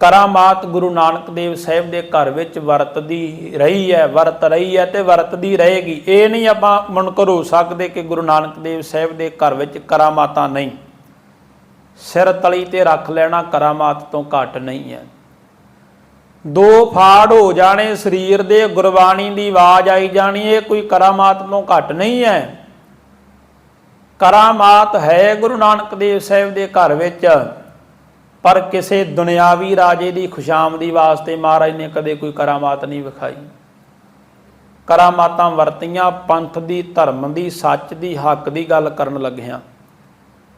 ਕਰਾਮਾਤ ਗੁਰੂ ਨਾਨਕ ਦੇਵ ਸਾਹਿਬ ਦੇ ਘਰ ਵਿੱਚ ਵਰਤਦੀ ਰਹੀ ਹੈ, ਵਰਤ ਰਹੀ ਹੈ ਤੇ ਵਰਤਦੀ ਰਹੇਗੀ। ਇਹ ਨਹੀਂ ਆਪਾਂ ਮੁਨਕਰ ਹੋ ਸਕਦੇ ਕਿ ਗੁਰੂ ਨਾਨਕ ਦੇਵ ਸਾਹਿਬ ਦੇ ਘਰ ਵਿੱਚ ਕਰਾਮਾਤਾਂ ਨਹੀਂ। ਸਿਰ ਤਲੀ ਤੇ ਰੱਖ ਲੈਣਾ ਕਰਾਮਾਤ ਤੋਂ ਘੱਟ ਨਹੀਂ ਹੈ। ਦੋ ਫਾੜ ਹੋ ਜਾਣੇ, ਸਰੀਰ ਦੇ ਗੁਰਬਾਣੀ ਦੀ ਆਵਾਜ਼ ਆਈ ਜਾਣੀ, ਇਹ ਕੋਈ ਕਰਾਮਾਤ ਤੋਂ ਘੱਟ ਨਹੀਂ ਹੈ। ਕਰਾਮਾਤ ਹੈ ਗੁਰੂ ਨਾਨਕ ਦੇਵ ਸਾਹਿਬ ਦੇ ਘਰ ਵਿੱਚ। ਪਰ ਕਿਸੇ ਦੁਨਿਆਵੀ ਰਾਜੇ ਦੀ ਖੁਸ਼ਾਮਦੀ ਵਾਸਤੇ ਮਹਾਰਾਜ ਨੇ ਕਦੇ ਕੋਈ ਕਰਾਮਾਤ ਨਹੀਂ ਵਿਖਾਈ। ਕਰਾਮਾਤਾਂ ਵਰਤੀਆਂ, ਪੰਥ ਦੀ, ਧਰਮ ਦੀ, ਸੱਚ ਦੀ, ਹੱਕ ਦੀ ਗੱਲ ਕਰਨ ਲੱਗਿਆਂ।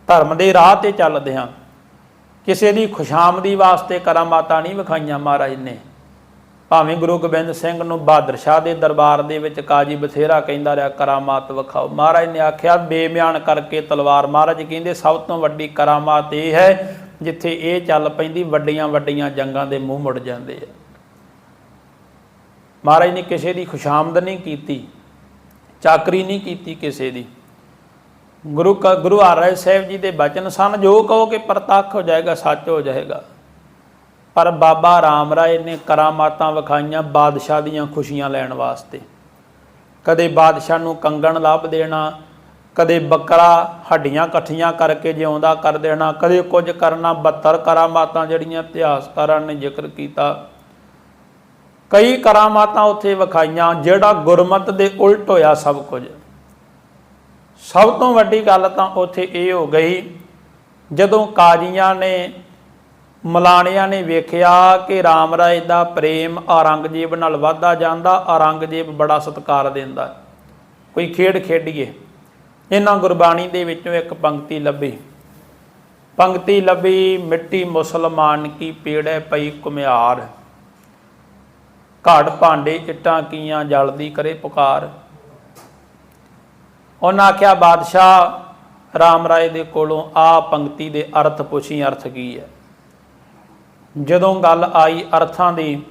ਧਰਮ ਦੇ ਰਾਹ ਤੇ ਚੱਲਦੇ ਹਾਂ ਕਿਸੇ ਦੀ ਖੁਸ਼ਾਮਦੀ ਵਾਸਤੇ ਕਰਾਮਾਤਾਂ ਨਹੀਂ ਵਿਖਾਈਆਂ ਮਹਾਰਾਜ ਨੇ। ਭਾਵੇਂ ਗੁਰੂ ਗੋਬਿੰਦ ਸਿੰਘ ਨੂੰ ਬਹਾਦਰ ਸ਼ਾਹ ਦੇ ਦਰਬਾਰ ਦੇ ਵਿੱਚ ਕਾਜੀ ਬਥੇਰਾ ਕਹਿੰਦਾ ਰਿਹਾ, ਕਰਾਮਾਤ ਵਿਖਾਓ। ਮਹਾਰਾਜ ਨੇ ਆਖਿਆ, ਬੇਮਿਆਨ ਕਰਕੇ ਤਲਵਾਰ। ਮਹਾਰਾਜ ਕਹਿੰਦੇ, ਸਭ ਤੋਂ ਵੱਡੀ ਕਰਾਮਾਤ ਇਹ ਹੈ ਜਿੱਥੇ ਇਹ ਚੱਲ ਪੈਂਦੀ, ਵੱਡੀਆਂ ਵੱਡੀਆਂ ਜੰਗਾਂ ਦੇ ਮੂੰਹ ਮੁੜ ਜਾਂਦੇ ਆ। ਮਹਾਰਾਜ ਨੇ ਕਿਸੇ ਦੀ ਖੁਸ਼ਾਮਦ ਨਹੀਂ ਕੀਤੀ, ਚਾਕਰੀ ਨਹੀਂ ਕੀਤੀ ਕਿਸੇ ਦੀ। ਗੁਰੂ ਕਾ, ਗੁਰੂ ਹਰਿਰਾਏ ਸਾਹਿਬ ਜੀ ਦੇ ਬਚਨ ਸਨ, ਜੋ ਕਹੋਗੇ ਪ੍ਰਤੱਖ ਹੋ ਜਾਏਗਾ, ਸੱਚ ਹੋ ਜਾਏਗਾ। ਪਰ ਬਾਬਾ ਰਾਮ ਰਾਏ ਨੇ ਕਰਾਮਾਤਾਂ ਵਿਖਾਈਆਂ ਬਾਦਸ਼ਾਹ ਦੀਆਂ ਖੁਸ਼ੀਆਂ ਲੈਣ ਵਾਸਤੇ। ਕਦੇ ਬਾਦਸ਼ਾਹ ਨੂੰ ਕੰਗਣ ਲਾਭ ਦੇਣਾ ਕਦੇ ਬੱਕਰਾ ਹੱਡੀਆਂ ਇਕੱਠੀਆਂ ਕਰਕੇ ਜਿਉਂਦਾ ਕਰ ਦੇਣਾ, ਕਦੇ ਕੁਝ ਕਰਨਾ 72 ਕਰਾਮਾਤਾਂ ਜਿਹੜੀਆਂ ਇਤਿਹਾਸਕਾਰਾਂ ਨੇ ਜ਼ਿਕਰ ਕੀਤਾ। ਕਈ ਕਰਾਮਾਤਾਂ ਉੱਥੇ ਵਿਖਾਈਆਂ, ਜਿਹੜਾ ਗੁਰਮਤ ਦੇ ਉਲਟ ਹੋਇਆ ਸਭ ਕੁਝ। ਸਭ ਤੋਂ ਵੱਡੀ ਗੱਲ ਤਾਂ ਉੱਥੇ ਇਹ ਹੋ ਗਈ, ਜਦੋਂ ਕਾਜ਼ੀਆਂ ਨੇ, ਮਲਾਣਿਆਂ ਨੇ ਵੇਖਿਆ ਕਿ ਰਾਮ ਰਾਏ ਦਾ ਪ੍ਰੇਮ ਔਰੰਗਜ਼ੇਬ ਨਾਲ ਵਧਦਾ ਜਾਂਦਾ, ਔਰੰਗਜ਼ੇਬ ਬੜਾ ਸਤਿਕਾਰ ਦਿੰਦਾ। ਕੋਈ ਖੇਡ ਖੇਡੀਏ। ਇਹਨਾਂ ਗੁਰਬਾਣੀ ਦੇ ਵਿੱਚੋਂ ਇੱਕ ਪੰਕਤੀ ਲੱਭੀ। ਪੰਕਤੀ ਲੱਭੀ, ਮਿੱਟੀ ਮੁਸਲਮਾਨ ਕੀ ਪੀੜੇ ਪਈ ਕੁਮਿਆਰ ਘੜ ਭਾਂਡੇ ਇੱਟਾਂ ਕੀਆਂ ਜਲਦੀ ਕਰੇ ਪੁਕਾਰ। ਉਹਨਾਂ ਆਖਿਆ, ਬਾਦਸ਼ਾਹ, ਰਾਮ ਰਾਏ ਦੇ ਕੋਲੋਂ ਆ ਪੰਕਤੀ ਦੇ ਅਰਥ ਪੁੱਛੀ ਅਰਥ ਕੀ ਹੈ? ਜਦੋਂ ਗੱਲ ਆਈ ਅਰਥਾਂ ਦੀ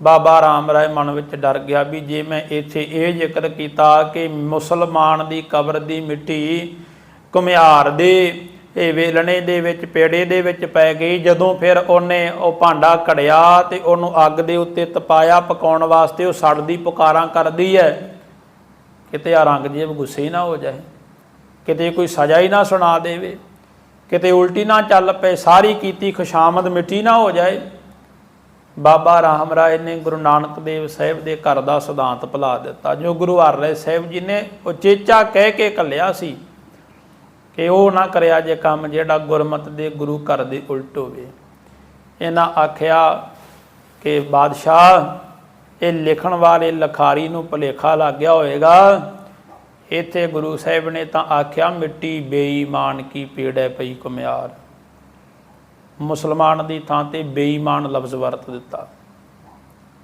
ਬਾਬਾ ਰਾਮ ਰਾਏ ਮਨ ਵਿੱਚ ਡਰ ਗਿਆ ਵੀ ਜੇ ਮੈਂ ਇੱਥੇ ਇਹ ਜ਼ਿਕਰ ਕੀਤਾ ਕਿ ਮੁਸਲਮਾਨ ਦੀ ਕਬਰ ਦੀ ਮਿੱਟੀ ਕੁਮਿਆਰ ਦੇ, ਇਹ ਵੇਲਣੇ ਦੇ ਵਿੱਚ, ਪੇੜੇ ਦੇ ਵਿੱਚ ਪੈ ਗਈ, ਜਦੋਂ ਫਿਰ ਉਹਨੇ ਉਹ ਭਾਂਡਾ ਘੜਿਆ ਤੇ ਉਹਨੂੰ ਅੱਗ ਦੇ ਉੱਤੇ ਤਪਾਇਆ, ਪਕਾਉਣ ਵਾਸਤੇ ਉਹ ਸੜਦੀ ਪੁਕਾਰਾਂ ਕਰਦੀ ਹੈ ਕਿਤੇ ਔਰੰਗਜ਼ੇਬ ਗੁੱਸੇ ਨਾ ਹੋ ਜਾਏ, ਕਿਤੇ ਕੋਈ ਸਜ਼ਾ ਹੀ ਨਾ ਸੁਣਾ ਦੇਵੇ, ਕਿਤੇ ਉਲਟੀ ਨਾ ਚੱਲ ਪਏ, ਸਾਰੀ ਕੀਤੀ ਖੁਸ਼ਾਮਦ ਮਿੱਟੀ ਨਾ ਹੋ ਜਾਏ। ਬਾਬਾ ਰਾਮ ਰਾਏ ਨੇ ਗੁਰੂ ਨਾਨਕ ਦੇਵ ਸਾਹਿਬ ਦੇ ਘਰ ਦਾ ਸਿਧਾਂਤ ਭੁਲਾ ਦਿੱਤਾ। ਜੋ ਗੁਰੂ ਹਰਿ ਸਾਹਿਬ ਜੀ ਨੇ ਉਚੇਚਾ ਕਹਿ ਕੇ ਕੱਲਿਆ ਸੀ ਕਿ ਉਹ ਨਾ ਕਰਿਆ ਜੇ ਕੰਮ ਜਿਹੜਾ ਗੁਰਮਤ ਦੇ ਗੁਰੂ ਘਰ ਦੇ ਉਲਟ ਹੋਵੇ। ਇਹਨਾਂ ਆਖਿਆ ਕਿ ਬਾਦਸ਼ਾਹ, ਇਹ ਲਿਖਣ ਵਾਲੇ ਲਖਾਰੀ ਨੂੰ ਭੁਲੇਖਾ ਲੱਗ ਗਿਆ ਹੋਵੇਗਾ। ਇੱਥੇ ਗੁਰੂ ਸਾਹਿਬ ਨੇ ਤਾਂ ਆਖਿਆ, ਮਿੱਟੀ ਬੇਈਮਾਨ ਕੀ ਪੀੜੈ ਪਈ ਕੁਮਿਆਰ ਮੁਸਲਮਾਨ ਦੀ ਥਾਂ ਤੇ ਬੇਈਮਾਨ ਲਫ਼ਜ਼ ਵਰਤ ਦਿੱਤਾ।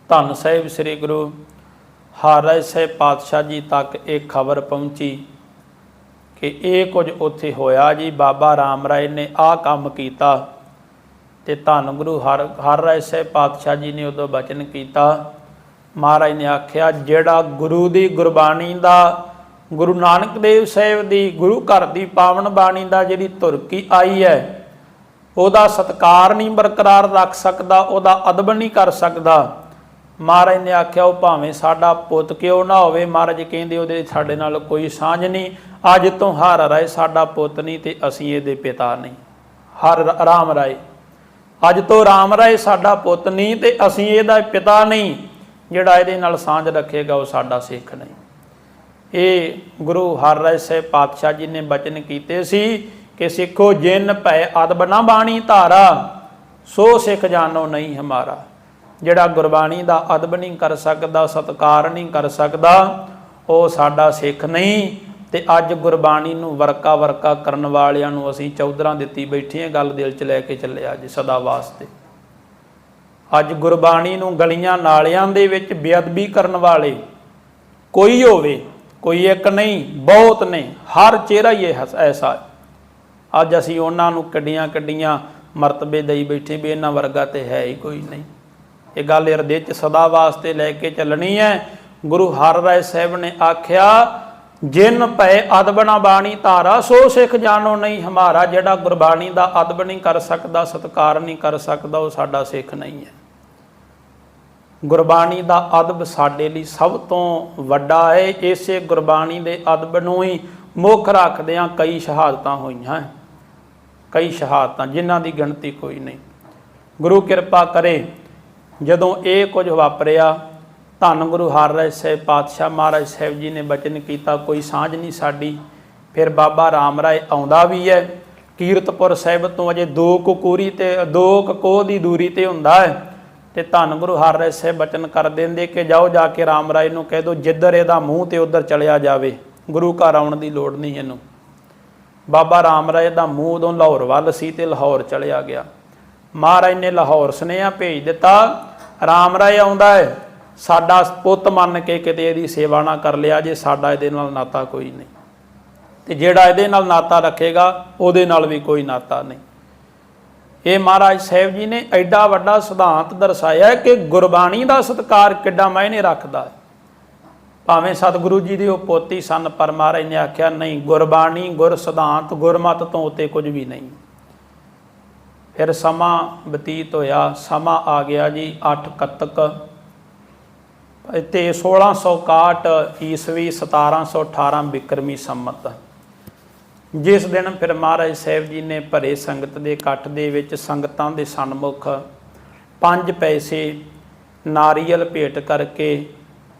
ਧੰਨ ਸਾਹਿਬ ਸ੍ਰੀ ਗੁਰੂ ਹਰਿ ਸਾਹਿਬ ਪਾਤਸ਼ਾਹ ਜੀ ਤੱਕ ਇਹ ਖਬਰ ਪਹੁੰਚੀ ਕਿ ਇਹ ਕੁਝ ਉੱਥੇ ਹੋਇਆ ਜੀ। ਬਾਬਾ ਰਾਮ ਰਾਏ ਨੇ ਆਹ ਕੰਮ ਕੀਤਾ ਤੇ ਧੰਨ ਗੁਰੂ ਹਰ ਹਰ ਰਾਏ ਸਾਹਿਬ ਪਾਤਸ਼ਾਹ ਜੀ ਨੇ ਉਦੋਂ ਬਚਨ ਕੀਤਾ। ਮਹਾਰਾਜ ਨੇ ਆਖਿਆ, ਜਿਹੜਾ ਗੁਰੂ ਦੀ ਗੁਰਬਾਣੀ ਦਾ, ਗੁਰੂ ਨਾਨਕ ਦੇਵ ਸਾਹਿਬ ਦੀ, ਗੁਰੂ ਘਰ ਦੀ ਪਾਵਨ ਬਾਣੀ ਦਾ ਜਿਹੜੀ ਤੁਰਕੀ ਆਈ ਹੈ ਉਹਦਾ ਸਤਕਾਰ ਨਹੀਂ ਬਰਕਰਾਰ ਰੱਖ ਸਕਦਾ, ਉਹਦਾ ਅਦਬ ਨਹੀਂ ਕਰ ਸਕਦਾ। ਮਹਾਰਾਜ ਨੇ ਆਖਿਆ, ਉਹ ਭਾਵੇਂ ਸਾਡਾ ਪੁੱਤ ਕਿਉਂ ਨਾ ਹੋਵੇ, ਮਹਾਰਾਜ ਕਹਿੰਦੇ ਉਹਦੇ ਸਾਡੇ ਨਾਲ ਕੋਈ ਸਾਂਝ ਨਹੀਂ। ਅੱਜ ਤੋਂ ਹਰ ਰਾਏ ਸਾਡਾ ਪੁੱਤ ਨਹੀਂ ਤੇ ਅਸੀਂ ਇਹਦੇ ਪਿਤਾ ਨਹੀਂ। ਹਰ ਰਾਮ ਰਾਏ। ਅੱਜ ਤੋਂ ਰਾਮ ਰਾਏ ਸਾਡਾ ਪੁੱਤ ਨਹੀਂ ਤੇ ਅਸੀਂ ਇਹਦਾ ਪਿਤਾ ਨਹੀਂ। ਜਿਹੜਾ ਇਹਦੇ ਨਾਲ ਸਾਂਝ ਰੱਖੇਗਾ, ਉਹ ਸਾਡਾ ਸਿੱਖ ਨਹੀਂ। ਇਹ ਗੁਰੂ ਹਰ ਰਾਏ ਸਾਹਿਬ ਪਾਤਸ਼ਾਹ ਜੀ ਨੇ ਬਚਨ ਕੀਤੇ ਸੀ ਕਿ ਸਿੱਖੋ ਜਿਨ ਭੈ ਅਦਬ ਨਾ ਬਾਣੀ ਧਾਰਾ, ਸੋ ਸਿੱਖ ਜਾਣੋ ਨਹੀਂ ਹਮਾਰਾ। ਜਿਹੜਾ ਗੁਰਬਾਣੀ ਦਾ ਅਦਬ ਨਹੀਂ ਕਰ ਸਕਦਾ, ਸਤਕਾਰ ਨਹੀਂ ਕਰ ਸਕਦਾ, ਉਹ ਸਾਡਾ ਸਿੱਖ ਨਹੀਂ। ਤੇ ਅੱਜ ਗੁਰਬਾਣੀ ਨੂੰ ਵਰਕਾ ਵਰਕਾ ਕਰਨ ਵਾਲਿਆਂ ਨੂੰ ਅਸੀਂ ਚੌਧਰਾਂ ਦਿੱਤੀ ਬੈਠੇ ਹਾਂ, ਗੱਲ ਦਿਲ 'ਚ ਲੈ ਕੇ ਚੱਲਿਆ ਜੀ ਸਦਾ ਵਾਸਤੇ। ਅੱਜ ਗੁਰਬਾਣੀ ਨੂੰ ਗਲੀਆਂ ਨਾਲਿਆਂ ਦੇ ਵਿੱਚ ਬੇਅਦਬੀ ਕਰਨ ਵਾਲੇ ਕੋਈ ਹੋਵੇ, ਕੋਈ ਇੱਕ ਨਹੀਂ, ਬਹੁਤ ਨੇ, ਹਰ ਚਿਹਰਾ ਹੀ ਇਹ ਐਸਾ ਹੈ। ਅੱਜ ਅਸੀਂ ਉਹਨਾਂ ਨੂੰ ਕੱਡੀਆਂ ਕੱਡੀਆਂ ਮਰਤਬੇ ਦੇਈ ਬੈਠੇ ਵੀ ਇਹਨਾਂ ਵਰਗਾ ਤੇ ਹੈ ਹੀ ਕੋਈ ਨਹੀਂ। ਇਹ ਗੱਲ ਹਿਰਦੇ 'ਚ ਸਦਾ ਵਾਸਤੇ ਲੈ ਕੇ ਚੱਲਣੀ ਹੈ। ਗੁਰੂ ਹਰ ਰਾਏ ਸਾਹਿਬ ਨੇ ਆਖਿਆ, ਜਿਨ ਪੈ ਅਦਬ ਨਾ ਬਾਣੀ ਧਾਰਾ, ਸੋ ਸਿੱਖ ਜਾਣੋ ਨਹੀਂ ਹਮਾਰਾ, ਜਿਹੜਾ ਗੁਰਬਾਣੀ ਦਾ ਅਦਬ ਨਹੀਂ ਕਰ ਸਕਦਾ, ਸਤਕਾਰ ਨਹੀਂ ਕਰ ਸਕਦਾ, ਉਹ ਸਾਡਾ ਸਿੱਖ ਨਹੀਂ ਹੈ। ਗੁਰਬਾਣੀ ਦਾ ਅਦਬ ਸਾਡੇ ਲਈ ਸਭ ਤੋਂ ਵੱਡਾ ਹੈ। ਇਸੇ ਗੁਰਬਾਣੀ ਦੇ ਅਦਬ ਨੂੰ ਹੀ ਮੁੱਖ ਰੱਖਦਿਆਂ ਕਈ ਸ਼ਹਾਦਤਾਂ ਹੋਈਆਂ ਹੈ। ਕਈ ਸ਼ਹਾਦਤਾਂ, ਜਿਨ੍ਹਾਂ ਦੀ ਗਿਣਤੀ ਕੋਈ ਨਹੀਂ। ਗੁਰੂ ਕਿਰਪਾ ਕਰੇ, ਜਦੋਂ ਇਹ ਕੁਝ ਵਾਪਰਿਆ, ਧੰਨ ਗੁਰੂ ਹਰਿ ਸਾਹਿਬ ਪਾਤਸ਼ਾਹ ਮਹਾਰਾਜ ਸਾਹਿਬ ਜੀ ਨੇ ਬਚਨ ਕੀਤਾ, ਕੋਈ ਸਾਂਝ ਨਹੀਂ ਸਾਡੀ। ਫਿਰ ਬਾਬਾ ਰਾਮ ਰਾਏ ਆਉਂਦਾ ਵੀ ਹੈ। ਕੀਰਤਪੁਰ ਸਾਹਿਬ ਤੋਂ ਅਜੇ ਦੋ ਕੁਕੂਰੀ ਤੇ, ਦੋ ਕੋਹ ਦੀ ਦੂਰੀ ਤੇ ਹੁੰਦਾ ਹੈ। ਤੇ ਧੰਨ ਗੁਰੂ ਹਰਿ ਸਾਹਿਬ ਬਚਨ ਕਰ ਦਿੰਦੇ ਕਿ ਜਾਓ ਜਾ ਕੇ ਰਾਮ ਰਾਏ ਨੂੰ ਕਹਿ ਦਿਓ, ਜਿੱਧਰ ਇਹਦਾ ਮੂੰਹ ਤੇ ਉਧਰ ਚਲਿਆ ਜਾਵੇ। ਗੁਰੂ ਘਰ ਆਉਣ ਦੀ ਲੋੜ ਨਹੀਂ ਇਹਨੂੰ। ਬਾਬਾ ਰਾਮ ਰਾਏ ਦਾ ਮੂੰਹ ਉਦੋਂ ਲਾਹੌਰ ਵੱਲ ਸੀ ਤੇ ਲਾਹੌਰ ਚਲਿਆ ਗਿਆ। ਮਹਾਰਾਜ ਨੇ ਲਾਹੌਰ ਸੁਨੇਹਾ ਭੇਜ ਦਿੱਤਾ, ਰਾਮ ਰਾਏ ਆਉਂਦਾ ਹੈ, ਸਾਡਾ ਪੁੱਤ ਮੰਨ ਕੇ ਕਿਤੇ ਇਹਦੀ ਸੇਵਾ ਨਾ ਕਰ ਲਿਆ ਜੇ, ਸਾਡਾ ਇਹਦੇ ਨਾਲ ਨਾਤਾ ਕੋਈ ਨਹੀਂ। ਤੇ ਜਿਹੜਾ ਇਹਦੇ ਨਾਲ ਨਾਤਾ ਰੱਖੇਗਾ, ਉਹਦੇ ਨਾਲ ਵੀ ਕੋਈ ਨਾਤਾ ਨਹੀਂ। ਇਹ ਮਹਾਰਾਜ ਸਾਹਿਬ ਜੀ ਨੇ ਐਡਾ ਵੱਡਾ ਸਿਧਾਂਤ ਦਰਸਾਇਆ ਕਿ ਗੁਰਬਾਣੀ ਦਾ ਸਤਕਾਰ ਕਿੱਡਾ ਮਾਇਨੇ ਰੱਖਦਾ ਹੈ। ਭਾਵੇਂ ਸਤਿਗੁਰੂ ਜੀ ਦੇ ਉਹ ਪੋਤੀ ਸਨ, ਪਰ ਮਹਾਰਾਜ ਨੇ ਆਖਿਆ, ਨਹੀਂ, ਗੁਰਬਾਣੀ, ਗੁਰ ਸਿਧਾਂਤ, ਗੁਰਮਤ ਤੋਂ ਉਤੇ ਕੁਝ ਵੀ ਨਹੀਂ। ਫਿਰ ਸਮਾਂ ਬਤੀਤ ਹੋਇਆ, ਸਮਾਂ ਆ ਗਿਆ ਜੀ 8 ਕੱਤਕ। ਤੇ 1661 ਈਸਵੀ 1718 ਬਿਕਰਮੀ ਸੰਮਤ। ਜਿਸ ਦਿਨ ਫਿਰ ਮਹਾਰਾਜ ਸਾਹਿਬ ਜੀ ਨੇ ਭਰੇ ਸੰਗਤ ਦੇ ਇਕੱਠ ਦੇ ਵਿੱਚ ਸੰਗਤਾਂ ਦੇ ਸਨਮੁਖ ਪੰਜ ਪੈਸੇ ਨਾਰੀਅਲ ਭੇਟ ਕਰਕੇ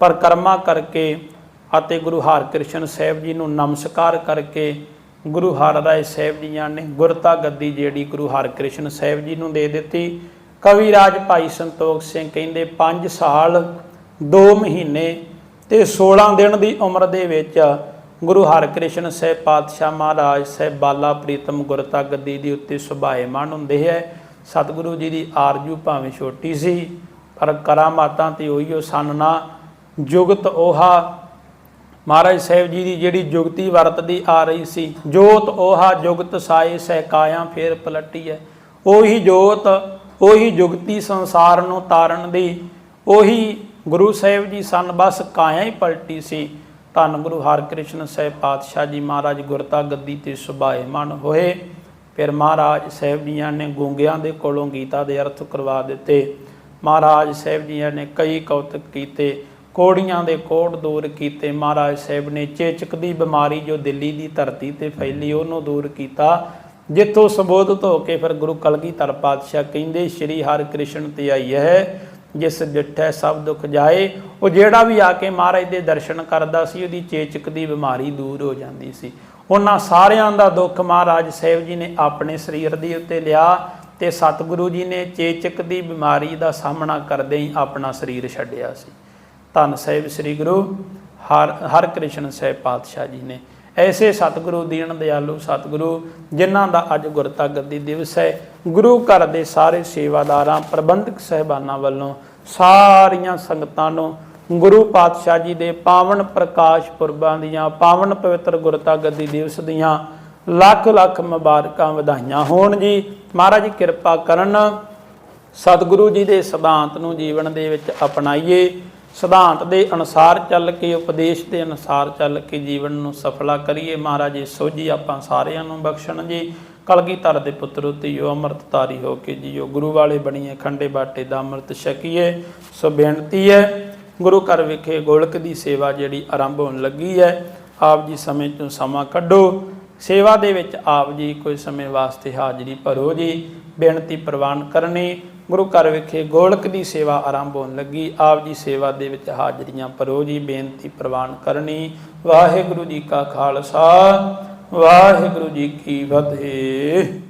ਪਰਕਰਮਾ ਕਰਕੇ ਅਤੇ ਗੁਰੂ ਹਰਕ੍ਰਿਸ਼ਨ ਸਾਹਿਬ ਜੀ ਨੂੰ ਨਮਸਕਾਰ ਕਰਕੇ ਗੁਰੂ ਹਰਿਰਾਏ ਸਾਹਿਬ ਜੀਆਂ ਨੇ ਗੁਰਤਾ ਗੱਦੀ ਜਿਹੜੀ ਗੁਰੂ ਹਰਕ੍ਰਿਸ਼ਨ ਸਾਹਿਬ ਜੀ ਨੂੰ ਦੇ ਦਿੱਤੀ। ਕਵੀ ਰਾਜ ਭਾਈ ਸੰਤੋਖ ਸਿੰਘ ਕਹਿੰਦੇ 5 ਸਾਲ 2 ਮਹੀਨੇ ਤੇ 16 ਦਿਨ ਦੀ ਉਮਰ ਦੇ ਵਿੱਚ ਗੁਰੂ ਹਰਕ੍ਰਿਸ਼ਨ ਸਾਹਿਬ ਪਾਤਸ਼ਾਹ ਮਹਾਰਾਜ ਸਾਹਿਬ ਬਾਲਾ ਪ੍ਰੀਤਮ ਗੁਰਤਾ ਗੱਦੀ ਦੇ ਉੱਤੇ ਸੁਭਾਏਮਾਨ ਹੁੰਦੇ ਹੈ। ਸਤਿਗੁਰੂ ਜੀ ਦੀ ਆਰਜੂ ਭਾਵੇਂ ਛੋਟੀ ਸੀ, ਪਰ ਕਰਾਮਾਤਾਂ ਤੇ ਉਹੀਓ ਨਾ ਜੁਗਤ ਓਹਾ। ਮਹਾਰਾਜ ਸਾਹਿਬ ਜੀ ਦੀ ਜਿਹੜੀ ਜੁਗਤੀ ਵਰਤਦੀ ਆ ਰਹੀ ਸੀ, ਜੋਤ ਓਹਾ, ਜੁਗਤ ਸਾਏ ਸਹਿ ਕਾਇਆ ਫੇਰ ਪਲਟੀ ਹੈ ਉਹੀ ਜੋਤ, ਉਹੀ ਜੁਗਤੀ ਸੰਸਾਰ ਨੂੰ ਤਾਰਨ ਦੀ, ਉਹੀ ਗੁਰੂ ਸਾਹਿਬ ਜੀ ਸਨ, ਬਸ ਕਾਇਆ ਹੀ ਪਲਟੀ ਸੀ। ਧੰਨ ਗੁਰੂ ਹਰਕ੍ਰਿਸ਼ਨ ਸਾਹਿਬ ਪਾਤਸ਼ਾਹ ਜੀ ਮਹਾਰਾਜ ਗੁਰਤਾ ਗੱਦੀ ਤੇ ਸੁਭਾਏ ਮਨ ਹੋਏ। ਫਿਰ ਮਹਾਰਾਜ ਸਾਹਿਬ ਜੀਆਂ ਨੇ ਗੂੰਗਿਆਂ ਦੇ ਕੋਲੋਂ ਗੀਤਾ ਦੇ ਅਰਥ ਕਰਵਾ ਦਿੱਤੇ। ਮਹਾਰਾਜ ਸਾਹਿਬ ਜੀਆਂ ਨੇ ਕਈ ਕੌਤਕ ਕੀਤੇ। ਕੋੜੀਆਂ ਦੇ ਕੋੜ ਦੂਰ ਕੀਤੇ। ਮਹਾਰਾਜ ਸਾਹਿਬ ਨੇ ਚੇਚਕ ਦੀ ਬਿਮਾਰੀ ਜੋ ਦਿੱਲੀ ਦੀ ਧਰਤੀ ਤੇ ਫੈਲੀ, ਉਹਨੂੰ ਦੂਰ ਕੀਤਾ। ਜਿੱਥੋਂ ਸੰਬੋਧਿਤ ਹੋ ਕੇ ਫਿਰ ਗੁਰੂ ਕਲਗੀਧਰ ਪਾਤਸ਼ਾਹ ਕਹਿੰਦੇ, ਸ੍ਰੀ ਹਰਿਕ੍ਰਿਸ਼ਨ ਤੇ ਆਈ ਹੈ, ਜਿਸ ਡਿਠੈ ਸਭ ਦੁੱਖ ਜਾਏ। ਉਹ ਜਿਹੜਾ ਵੀ ਆ ਕੇ ਮਹਾਰਾਜ ਦੇ ਦਰਸ਼ਨ ਕਰਦਾ ਸੀ, ਉਹਦੀ ਚੇਚਕ ਦੀ ਬਿਮਾਰੀ ਦੂਰ ਹੋ ਜਾਂਦੀ ਸੀ। ਉਹਨਾਂ ਸਾਰਿਆਂ ਦਾ ਦੁੱਖ ਮਹਾਰਾਜ ਸਾਹਿਬ ਜੀ ਨੇ ਆਪਣੇ ਸਰੀਰ ਦੇ ਉੱਤੇ ਲਿਆ ਤੇ ਸਤਿਗੁਰੂ ਜੀ ਨੇ ਚੇਚਕ ਦੀ ਬਿਮਾਰੀ ਦਾ ਸਾਹਮਣਾ ਕਰਦੇ ਹੀ ਆਪਣਾ ਸਰੀਰ ਛੱਡਿਆ ਸੀ। ਧੰਨ ਸਾਹਿਬ ਸ੍ਰੀ ਗੁਰੂ, ਹਰ ਹਰਕ੍ਰਿਸ਼ਨ ਸਾਹਿਬ ਪਾਤਸ਼ਾਹ ਜੀ ਨੇ। ਐਸੇ ਸਤਿਗੁਰੂ ਦੀਨ ਦਿਆਲੂ ਸਤਿਗੁਰੂ, ਜਿਨ੍ਹਾਂ ਦਾ ਅੱਜ ਗੁਰਤਾ ਗੱਦੀ ਦਿਵਸ ਹੈ। ਗੁਰੂ ਘਰ ਦੇ ਸਾਰੇ ਸੇਵਾਦਾਰਾਂ, ਪ੍ਰਬੰਧਕ ਸਹਿਬਾਨਾਂ ਵੱਲੋਂ ਸਾਰੀਆਂ ਸੰਗਤਾਂ ਨੂੰ ਗੁਰੂ ਪਾਤਸ਼ਾਹ ਜੀ ਦੇ ਪਾਵਨ ਪ੍ਰਕਾਸ਼ ਪੁਰਬਾਂ ਦੀਆਂ, ਪਾਵਨ ਪਵਿੱਤਰ ਗੁਰਤਾ ਗੱਦੀ ਦਿਵਸ ਦੀਆਂ ਲੱਖ ਲੱਖ ਮੁਬਾਰਕਾਂ ਵਧਾਈਆਂ ਹੋਣ ਜੀ। ਮਹਾਰਾਜ ਕਿਰਪਾ ਕਰਨ, ਸਤਿਗੁਰੂ ਜੀ ਦੇ ਸਿਧਾਂਤ ਨੂੰ ਜੀਵਨ ਦੇ ਵਿੱਚ ਅਪਣਾਈਏ। ਸਿਧਾਂਤ ਦੇ ਅਨੁਸਾਰ ਚੱਲ ਕੇ, ਉਪਦੇਸ਼ ਦੇ ਅਨੁਸਾਰ ਚੱਲ ਕੇ ਜੀਵਨ ਨੂੰ ਸਫਲਾ ਕਰੀਏ। ਮਹਾਰਾਜ ਇਹ ਸੋਝੀ ਆਪਾਂ ਸਾਰਿਆਂ ਨੂੰ ਬਖਸ਼ਣ ਜੀ। ਕਲਗੀਧਰ ਦੇ ਪੁੱਤਰ ਧੀਓ ਅੰਮ੍ਰਿਤ ਧਾਰੀ ਹੋ ਕੇ ਜੀਓ, ਗੁਰੂ ਵਾਲੇ ਬਣੀਏ, ਖੰਡੇ ਬਾਟੇ ਦਾ ਅੰਮ੍ਰਿਤ ਛਕੀਏ, ਸੋ ਬੇਨਤੀ ਹੈ, ਗੁਰੂ ਘਰ ਵਿਖੇ ਗੋਲਕ ਦੀ ਸੇਵਾ ਜਿਹੜੀ ਆਰੰਭ ਹੋਣ ਲੱਗੀ ਹੈ, ਆਪ ਜੀ ਸਮੇਂ ਤੋਂ ਸਮਾਂ ਕੱਢੋ। ਸੇਵਾ ਦੇ ਵਿੱਚ ਆਪ ਜੀ ਕੋਈ ਸਮੇਂ ਵਾਸਤੇ ਹਾਜ਼ਰੀ ਭਰੋ ਜੀ। ਬੇਨਤੀ ਪ੍ਰਵਾਨ ਕਰਨੀ ਗੁਰੂ ਘਰ ਵਿਖੇ ਗੋਲਕ ਦੀ ਸੇਵਾ ਆਰੰਭ ਹੋਣ ਲੱਗੀ। ਆਪ ਜੀ ਸੇਵਾ ਦੇ ਵਿੱਚ ਹਾਜ਼ਰੀਆਂ ਭਰੋ ਜੀ, ਬੇਨਤੀ ਪ੍ਰਵਾਨ ਕਰਨੀ। ਵਾਹਿਗੁਰੂ ਜੀ ਕਾ ਖਾਲਸਾ, ਵਾਹਿਗੁਰੂ ਜੀ ਕੀ ਫਤਿਹ।